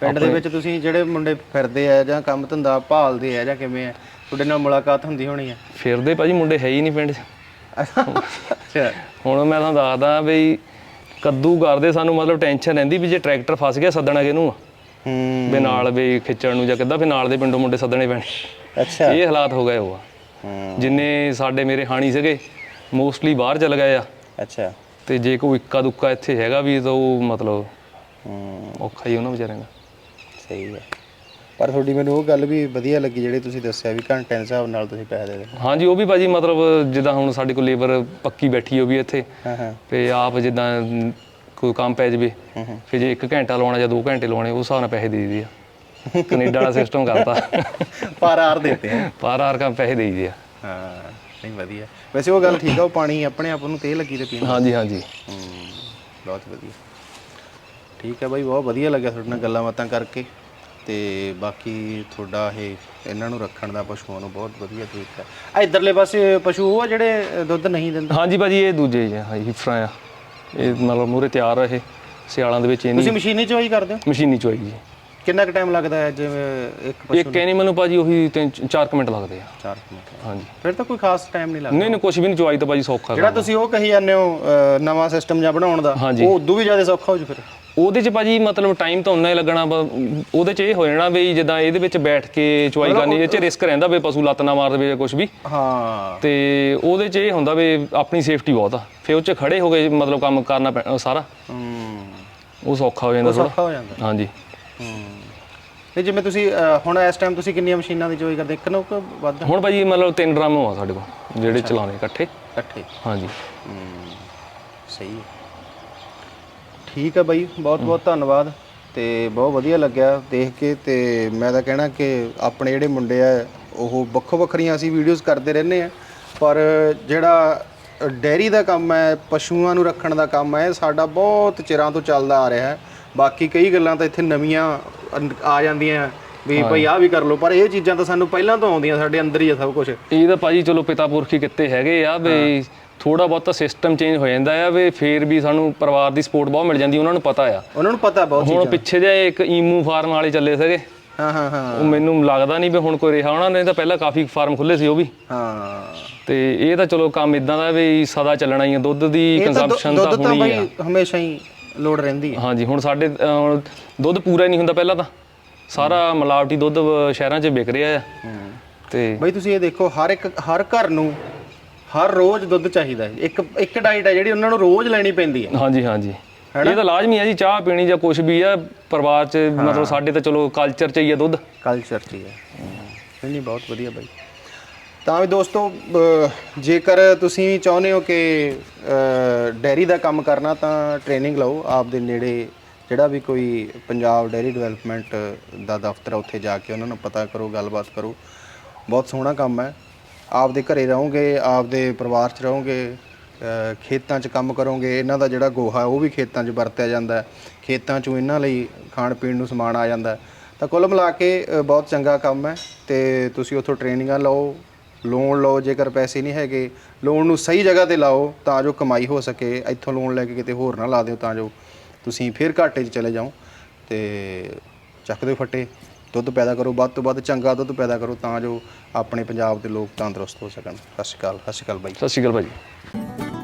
ਪਿੰਡ ਦੇ ਵਿੱਚ ਤੁਸੀਂ ਜਿਹੜੇ ਮੁੰਡੇ ਫਿਰਦੇ ਆ ਜਾਂ ਕੰਮ ਧੰਦਾ ਭਾਲਦੇ ਆ ਜਾਂ ਕਿਵੇਂ ਆ ਤੁਹਾਡੇ ਨਾਲ ਮੁਲਾਕਾਤ ਹੁੰਦੀ ਹੋਣੀ ਆ? ਫਿਰਦੇ ਭਾਜੀ ਮੁੰਡੇ ਹੈ ਹੀ ਨਹੀਂ ਪਿੰਡ 'ਚ। ਹੁਣ ਮੈਂ ਤੁਹਾਨੂੰ ਦੱਸਦਾ ਵੀ ਕੱਦੂ ਕਰਦੇ ਸਾਨੂੰ ਮਤਲਬ ਟੈਨਸ਼ਨ ਰਹਿੰਦੀ ਵੀ ਜੇ ਟਰੈਕਟਰ ਫਸ ਗਿਆ ਸੱਦਣਾ ਕਿਹਨੂੰ ਹੂੰ। ਵੀ ਨਾਲ ਵੀ ਖਿੱਚਣ ਨੂੰ ਜਾਂ ਕਿੱਦਾਂ ਵੀ ਨਾਲ ਦੇ ਪਿੰਡੋਂ ਮੁੰਡੇ ਸੱਦਣੇ ਪੈਣੇ। ਅੱਛਾ। ਇਹ ਹਾਲਾਤ ਹੋ ਗਏ ਉਹ ਆ। ਹੂੰ। ਜਿੰਨੇ ਸਾਡੇ ਮੇਰੇ ਹਾਣੀ ਸੀਗੇ ਮੋਸਟਲੀ ਬਾਹਰ ਚਲ ਗਏ ਆ। ਅੱਛਾ। ਤੇ ਜੇ ਕੋਈ ਇੱਕਾ ਦੁੱਕਾ ਇੱਥੇ ਹੈਗਾ ਵੀ ਤਾਂ ਉਹ ਮਤਲਬ ਹੂੰ। ਔਖਾ ਹੀ ਉਹਨਾਂ ਵਿਚਾਰਿਆਂ ਦਾ। ਸਹੀ ਹੈ ਪਰ ਤੁਹਾਡੀ ਮੈਨੂੰ ਉਹ ਗੱਲ ਵੀ ਵਧੀਆ ਲੱਗੀ ਜਿਹੜੀ ਤੁਸੀਂ ਦੱਸਿਆ ਵੀ ਘੰਟੇ ਦੇ ਹਿਸਾਬ ਨਾਲ ਤੁਸੀਂ ਪੈਸੇ ਦੇ ਹਾਂਜੀ ਉਹ ਵੀ ਭਾਜੀ ਮਤਲਬ ਜਿੱਦਾਂ ਹੁਣ ਸਾਡੇ ਕੋਲ ਲੇਬਰ ਪੱਕੀ ਬੈਠੀ ਹੋ ਵੀ ਇੱਥੇ। ਹਾਂ ਹਾਂ। ਤੇ ਆਪ ਜਿੱਦਾਂ ਕੋਈ ਕੰਮ ਪੈ ਜਵੇ ਫਿਰ ਜੇ 1 ਘੰਟਾ ਲਾਉਣਾ ਜਾਂ 2 ਘੰਟੇ ਲਾਉਣੇ ਉਸ ਹਿਸਾਬ ਨਾਲ ਪੈਸੇ ਦੇ ਦਈਦੇ ਆ। ਕੈਨੇਡਾ ਵਾਲਾ ਸਿਸਟਮ ਕਰਤਾ। ਪਰ ਆਰ ਦੇਤੇ ਪਾਰ ਆਰ ਕੰਮ ਪੈਸੇ ਦੇਈਦੇ ਆ। ਹਾਂ ਨਹੀਂ ਵਧੀਆ। ਵੈਸੇ ਉਹ ਗੱਲ ਠੀਕ ਆ ਉਹ ਪਾਣੀ ਆਪਣੇ ਆਪ ਨੂੰ ਤੇ ਲੱਗੀ ਤੇ ਪੀਣਾ ਹਾਂਜੀ ਹਾਂਜੀ। ਹੂੰ ਬਹੁਤ ਵਧੀਆ। ਠੀਕ ਹੈ ਬਾਈ ਬਹੁਤ ਵਧੀਆ ਲੱਗਿਆ ਤੁਹਾਡੇ ਨਾਲ ਗੱਲਾਂ ਬਾਤਾਂ ਕਰਕੇ। ਤੇ ਬਾਕੀ ਤੁਹਾਡਾ ਇਹ ਇਹਨਾਂ ਨੂੰ ਰੱਖਣ ਦਾ ਪਸ਼ੂਆਂ ਨੂੰ ਬਹੁਤ ਵਧੀਆ ਤਰੀਕਾ ਆ ਇਧਰਲੇ ਪਾਸੇ ਪਸ਼ੂ ਉਹ ਆ ਜਿਹੜੇ ਦੁੱਧ ਨਹੀਂ ਦਿੰਦੇ? ਹਾਂਜੀ ਭਾਜੀ ਇਹ ਦੂਜੇ ਹੀ ਆ ਹਾਂਜੀ ਹਿਫਰਾਂ ਆ। ਇਹ ਮਤਲਬ ਮੂਰੇ ਤਿਆਰ ਆ ਇਹ ਸਿਆਲਾਂ ਦੇ ਵਿੱਚ ਇਹ ਨਹੀਂ। ਤੁਸੀਂ ਮਸ਼ੀਨੀ ਚਵਾਈ ਕਰਦੇ ਹੋ? ਮਸ਼ੀਨੀ ਚੋਈ ਜੀ। ਕਿੰਨਾ ਕੁ ਟਾਈਮ ਲੱਗਦਾ ਹੈ ਜਿਵੇਂ ਇੱਕ ਪਸ਼ੂ ਇੱਕ ਐਨੀਮਲ ਨੂੰ ਭਾਜੀ ਉਹੀ 3-4 ਮਿੰਟ ਲੱਗਦੇ ਆ। 4 ਮਿੰਟ। ਹਾਂਜੀ। ਫਿਰ ਤਾਂ ਕੋਈ ਖਾਸ ਟਾਈਮ ਨਹੀਂ ਲੱਗਦਾ। ਨਹੀਂ ਨਹੀਂ ਕੁਝ ਵੀ ਨਹੀਂ ਚਵਾਈ ਤਾਂ ਭਾਜੀ ਸੌਖਾ ਜਿਹੜਾ ਤੁਸੀਂ ਉਹ ਕਹੀ ਜਾਂਦੇ ਹੋ ਨਵਾਂ ਸਿਸਟਮ ਜਾਂ ਬਣਾਉਣ ਦਾ। ਉਹ ਉਦੋਂ ਵੀ ਜ਼ਿਆਦਾ ਸੌਖਾ ਹੋ ਜੂ ਫਿਰ? ਉਹਦੇ ਚ ਭਾਜੀ ਮਤਲਬ ਟਾਈਮ ਤਾਂ ਉਨਾ ਹੀ ਲੱਗਣਾ ਵਾ। ਉਹਦੇ ਚ ਇਹ ਹੋ ਜਾਣਾ ਵੀ ਜਿੱਦਾਂ ਇਹਦੇ ਵਿੱਚ ਬੈਠ ਕੇ ਚੁਆਈ ਕਰਨੀ ਇਹ ਚ ਰਿਸਕ ਰਹਿੰਦਾ ਵੀ ਪਸ਼ੂ ਲੱਤ ਨਾ ਮਾਰ ਦੇਵੇ ਜਾਂ ਕੁਝ ਵੀ। ਹਾਂ। ਤੇ ਉਹਦੇ ਚ ਇਹ ਹੁੰਦਾ ਵੀ ਆਪਣੀ ਸੇਫਟੀ ਬਹੁਤ ਆ। ਫਿਰ ਉਹ ਚ ਖੜੇ ਹੋ ਗਏ ਮਤਲਬ ਕੰਮ ਕਰਨਾ ਪੈ- ਸਾਰਾ। ਹੂੰ। ਉਹ ਸੌਖਾ ਹੋ ਜਾਂਦਾ ਥੋੜਾ ਸੌਖਾ ਹੋ ਜਾਂਦਾ। ਹਾਂਜੀ। ਹੂੰ। ਤੇ ਜਿਵੇਂ ਤੁਸੀਂ ਅਹ, ਹੁਣ ਇਸ ਟਾਈਮ ਤੁਸੀਂ ਕਿੰਨੀਆਂ ਮਸ਼ੀਨਾਂ ਦੀ ਚੋਈ ਕਰਦੇ? ਇੱਕ ਨੋ ਕਿ ਵੱਧ? ਹੁਣ ਭਾਜੀ ਮਤਲਬ ਤਿੰਨ ਡਰਮ ਆ ਸਾਡੇ ਕੋਲ ਜਿਹੜੇ ਚਲਾਉਣੇ ਇਕੱਠੇ। ਇਕੱਠੇ। ਹਾਂਜੀ। ਸਹੀ ਹੈ। ਠੀਕ ਹੈ ਬਾਈ ਬਹੁਤ ਬਹੁਤ ਧੰਨਵਾਦ ਤੇ ਬਹੁਤ ਵਧੀਆ ਲੱਗਿਆ ਦੇਖ ਕੇ ਤੇ ਮੈਂ ਤਾਂ ਕਹਿਣਾ ਕਿ ਆਪਣੇ ਜਿਹੜੇ ਮੁੰਡੇ ਆ ਉਹ ਵੱਖੋ ਵੱਖਰੀਆਂ ਅਸੀਂ ਵੀਡੀਓਜ਼ ਕਰਦੇ ਰਹਿੰਦੇ ਆ ਪਰ ਜਿਹੜਾ ਡੈਰੀ ਦਾ ਕੰਮ ਹੈ ਪਸ਼ੂਆਂ ਨੂੰ ਰੱਖਣ ਦਾ ਕੰਮ ਹੈ ਸਾਡਾ ਬਹੁਤ ਚਿਰਾਂ ਤੋਂ ਚੱਲਦਾ ਆ ਰਿਹਾ ਹੈ। ਬਾਕੀ ਕਈ ਗੱਲਾਂ ਤਾਂ ਇੱਥੇ ਨਵੀਆਂ ਆ ਜਾਂਦੀਆਂ ਵੀ ਭਾਈ ਆਹ ਵੀ ਕਰ ਲਓ ਪਰ ਇਹ ਚੀਜ਼ਾਂ ਤਾਂ ਸਾਨੂੰ ਪਹਿਲਾਂ ਤੋਂ ਆਉਂਦੀਆਂ ਸਾਡੇ ਅੰਦਰ ਹੀ ਆ ਸਭ ਕੁਝ ਇਹ ਤਾਂ ਭਾਜੀ ਚਲੋ ਪਿਤਾ ਪੁਰਖੀ ਕਿੱਤੇ ਹੈਗੇ ਆ ਵੀ ਥੋੜਾ ਬਹੁਤਾ ਸਿਸਟਮ ਚੇਂਜ ਹੋ ਜਾਂਦਾ ਆ ਵੀ ਫੇਰ ਵੀ ਸਾਨੂੰ ਪਰਿਵਾਰ ਦੀ ਸਪੋਰਟ ਬਹੁਤ ਮਿਲ ਜਾਂਦੀ ਉਹਨਾਂ ਨੂੰ ਪਤਾ ਆ। ਉਹਨਾਂ ਨੂੰ ਪਤਾ ਬਹੁਤ ਹੁਣ ਪਿੱਛੇ ਜੇ ਇੱਕ ਈਮੂ ਫਾਰਮ ਵਾਲੇ ਚੱਲੇ ਸੀਗੇ। ਹਾਂ ਹਾਂ ਹਾਂ। ਉਹ ਮੈਨੂੰ ਲੱਗਦਾ ਨਹੀਂ ਵੀ ਹੁਣ ਕੋਈ ਰਿਹਾ ਹੋਣਾ ਨਹੀਂ ਤਾਂ ਪਹਿਲਾਂ ਕਾਫੀ ਫਾਰਮ ਖੁੱਲੇ ਸੀ ਉਹ ਵੀ। ਹਾਂ। ਤੇ ਇਹ ਤਾਂ ਚਲੋ ਕੰਮ ਇਦਾਂ ਦਾ ਵੀ ਸਦਾ ਚੱਲਣਾ ਹੀ ਆ ਦੁੱਧ ਦੀ ਕੰਜ਼ੰਪਸ਼ਨ ਤਾਂ ਹੋਣੀ ਆ। ਬਈ ਹਮੇਸ਼ਾ ਹੀ ਲੋੜ ਰਹਿੰਦੀ ਹੈ ਹਾਂਜੀ ਹੁਣ ਸਾਡੇ ਦੁੱਧ ਪੂਰਾ ਹੀ ਨਹੀਂ ਹੁੰਦਾ ਪਹਿਲਾਂ ਤਾਂ। ਸਾਰਾ ਮਿਲਾਵਟੀ ਦੁੱਧ ਸ਼ਹਿਰਾਂ 'ਚ ਵਿਕ ਰਿਹਾ ਆ। ਤੇ ਬਈ ਤੁਸੀਂ ਇਹ ਦੇਖੋ ਹਰ ਇੱਕ ਹਰ ਘਰ ਨੂੰ ਹਰ ਰੋਜ਼ ਦੁੱਧ ਚਾਹੀਦਾ ਹੈ। ਇੱਕ ਇੱਕ ਡਾਈਟ ਹੈ ਜਿਹੜੀ ਉਹਨਾਂ ਨੂੰ ਰੋਜ਼ ਲੈਣੀ ਪੈਂਦੀ ਹੈ। ਹਾਂਜੀ ਹਾਂਜੀ। ਇਹ ਤਾਂ ਲਾਜ਼ਮੀ ਆ ਜੀ ਚਾਹ ਪੀਣੀ ਜਾਂ ਕੁਝ ਵੀ ਆ ਪਰਿਵਾਰ 'ਚ ਮਤਲਬ ਸਾਡੇ ਤਾਂ ਚਲੋ ਕਲਚਰ 'ਚ ਹੀ ਆ ਦੁੱਧ। ਕਲਚਰ ਚ ਹੀ ਹੈ। ਨਹੀਂ ਨਹੀਂ ਬਹੁਤ ਵਧੀਆ ਬਾਈ। ਤਾਂ ਵੀ ਦੋਸਤੋ ਜੇਕਰ ਤੁਸੀਂ ਚਾਹੁੰਦੇ ਹੋ ਕਿ ਡੈਰੀ ਦਾ ਕੰਮ ਕਰਨਾ ਤਾਂ ਟ੍ਰੇਨਿੰਗ ਲਓ। ਆਪ ਦੇ ਨੇੜੇ ਜਿਹੜਾ ਵੀ ਕੋਈ ਪੰਜਾਬ ਡੈਰੀ ਡਿਵੈਲਪਮੈਂਟ ਦਾ ਦਫ਼ਤਰ ਉੱਥੇ ਜਾ ਕੇ ਉਹਨਾਂ ਨੂੰ ਪਤਾ ਕਰੋ ਗੱਲਬਾਤ ਕਰੋ। ਬਹੁਤ ਸੋਹਣਾ ਕੰਮ ਹੈ। ਆਪਦੇ ਘਰੇ ਰਹੋਗੇ, ਆਪਦੇ ਪਰਿਵਾਰ 'ਚ ਰਹੋਗੇ ਖੇਤਾਂ 'ਚ ਕੰਮ ਕਰੋਗੇ, ਇਹਨਾਂ ਦਾ ਜਿਹੜਾ ਗੋਹਾ ਉਹ ਵੀ ਖੇਤਾਂ 'ਚ ਵਰਤਿਆ ਜਾਂਦਾ ਖੇਤਾਂ 'ਚੋਂ ਇਹਨਾਂ ਲਈ ਖਾਣ ਪੀਣ ਨੂੰ ਸਮਾਨ ਆ ਜਾਂਦਾ ਤਾਂ ਕੁੱਲ ਮਿਲਾ ਕੇ ਬਹੁਤ ਚੰਗਾ ਕੰਮ ਹੈ ਤੇ ਤੁਸੀਂ ਉੱਥੋਂ ਟ੍ਰੇਨਿੰਗਾਂ ਲਓ, ਲੋਨ ਲਓ, ਜੇਕਰ ਪੈਸੇ ਨਹੀਂ ਹੈਗੇ, ਲੋਨ ਨੂੰ ਸਹੀ ਜਗ੍ਹਾ ਤੇ ਲਾਓ ਤਾਂ ਜੋ ਕਮਾਈ ਹੋ ਸਕੇ, ਇੱਥੋਂ ਲੋਨ ਲੈ ਕੇ ਕਿਤੇ ਹੋਰ ਨਾ ਲਾ ਦਿਓ ਤਾਂ ਜੋ ਤੁਸੀਂ ਫਿਰ ਘਾਟੇ 'ਚ ਚਲੇ ਜਾਓ ਤੇ ਚੱਕ ਦਿਓ ਫੱਟੇ। ਦੁੱਧ ਪੈਦਾ ਕਰੋ, ਵੱਧ ਤੋਂ ਵੱਧ ਚੰਗਾ ਦੁੱਧ ਪੈਦਾ ਕਰੋ ਤਾਂ ਜੋ ਆਪਣੇ ਪੰਜਾਬ ਦੇ ਲੋਕ ਤੰਦਰੁਸਤ ਹੋ ਸਕਣ। ਸਤਿ ਸ਼੍ਰੀ ਅਕਾਲ, ਸਤਿ ਸ਼੍ਰੀ ਅਕਾਲ ਬਾਈ। ਸਤਿ ਸ਼੍ਰੀ ਅਕਾਲ ਭਾਜੀ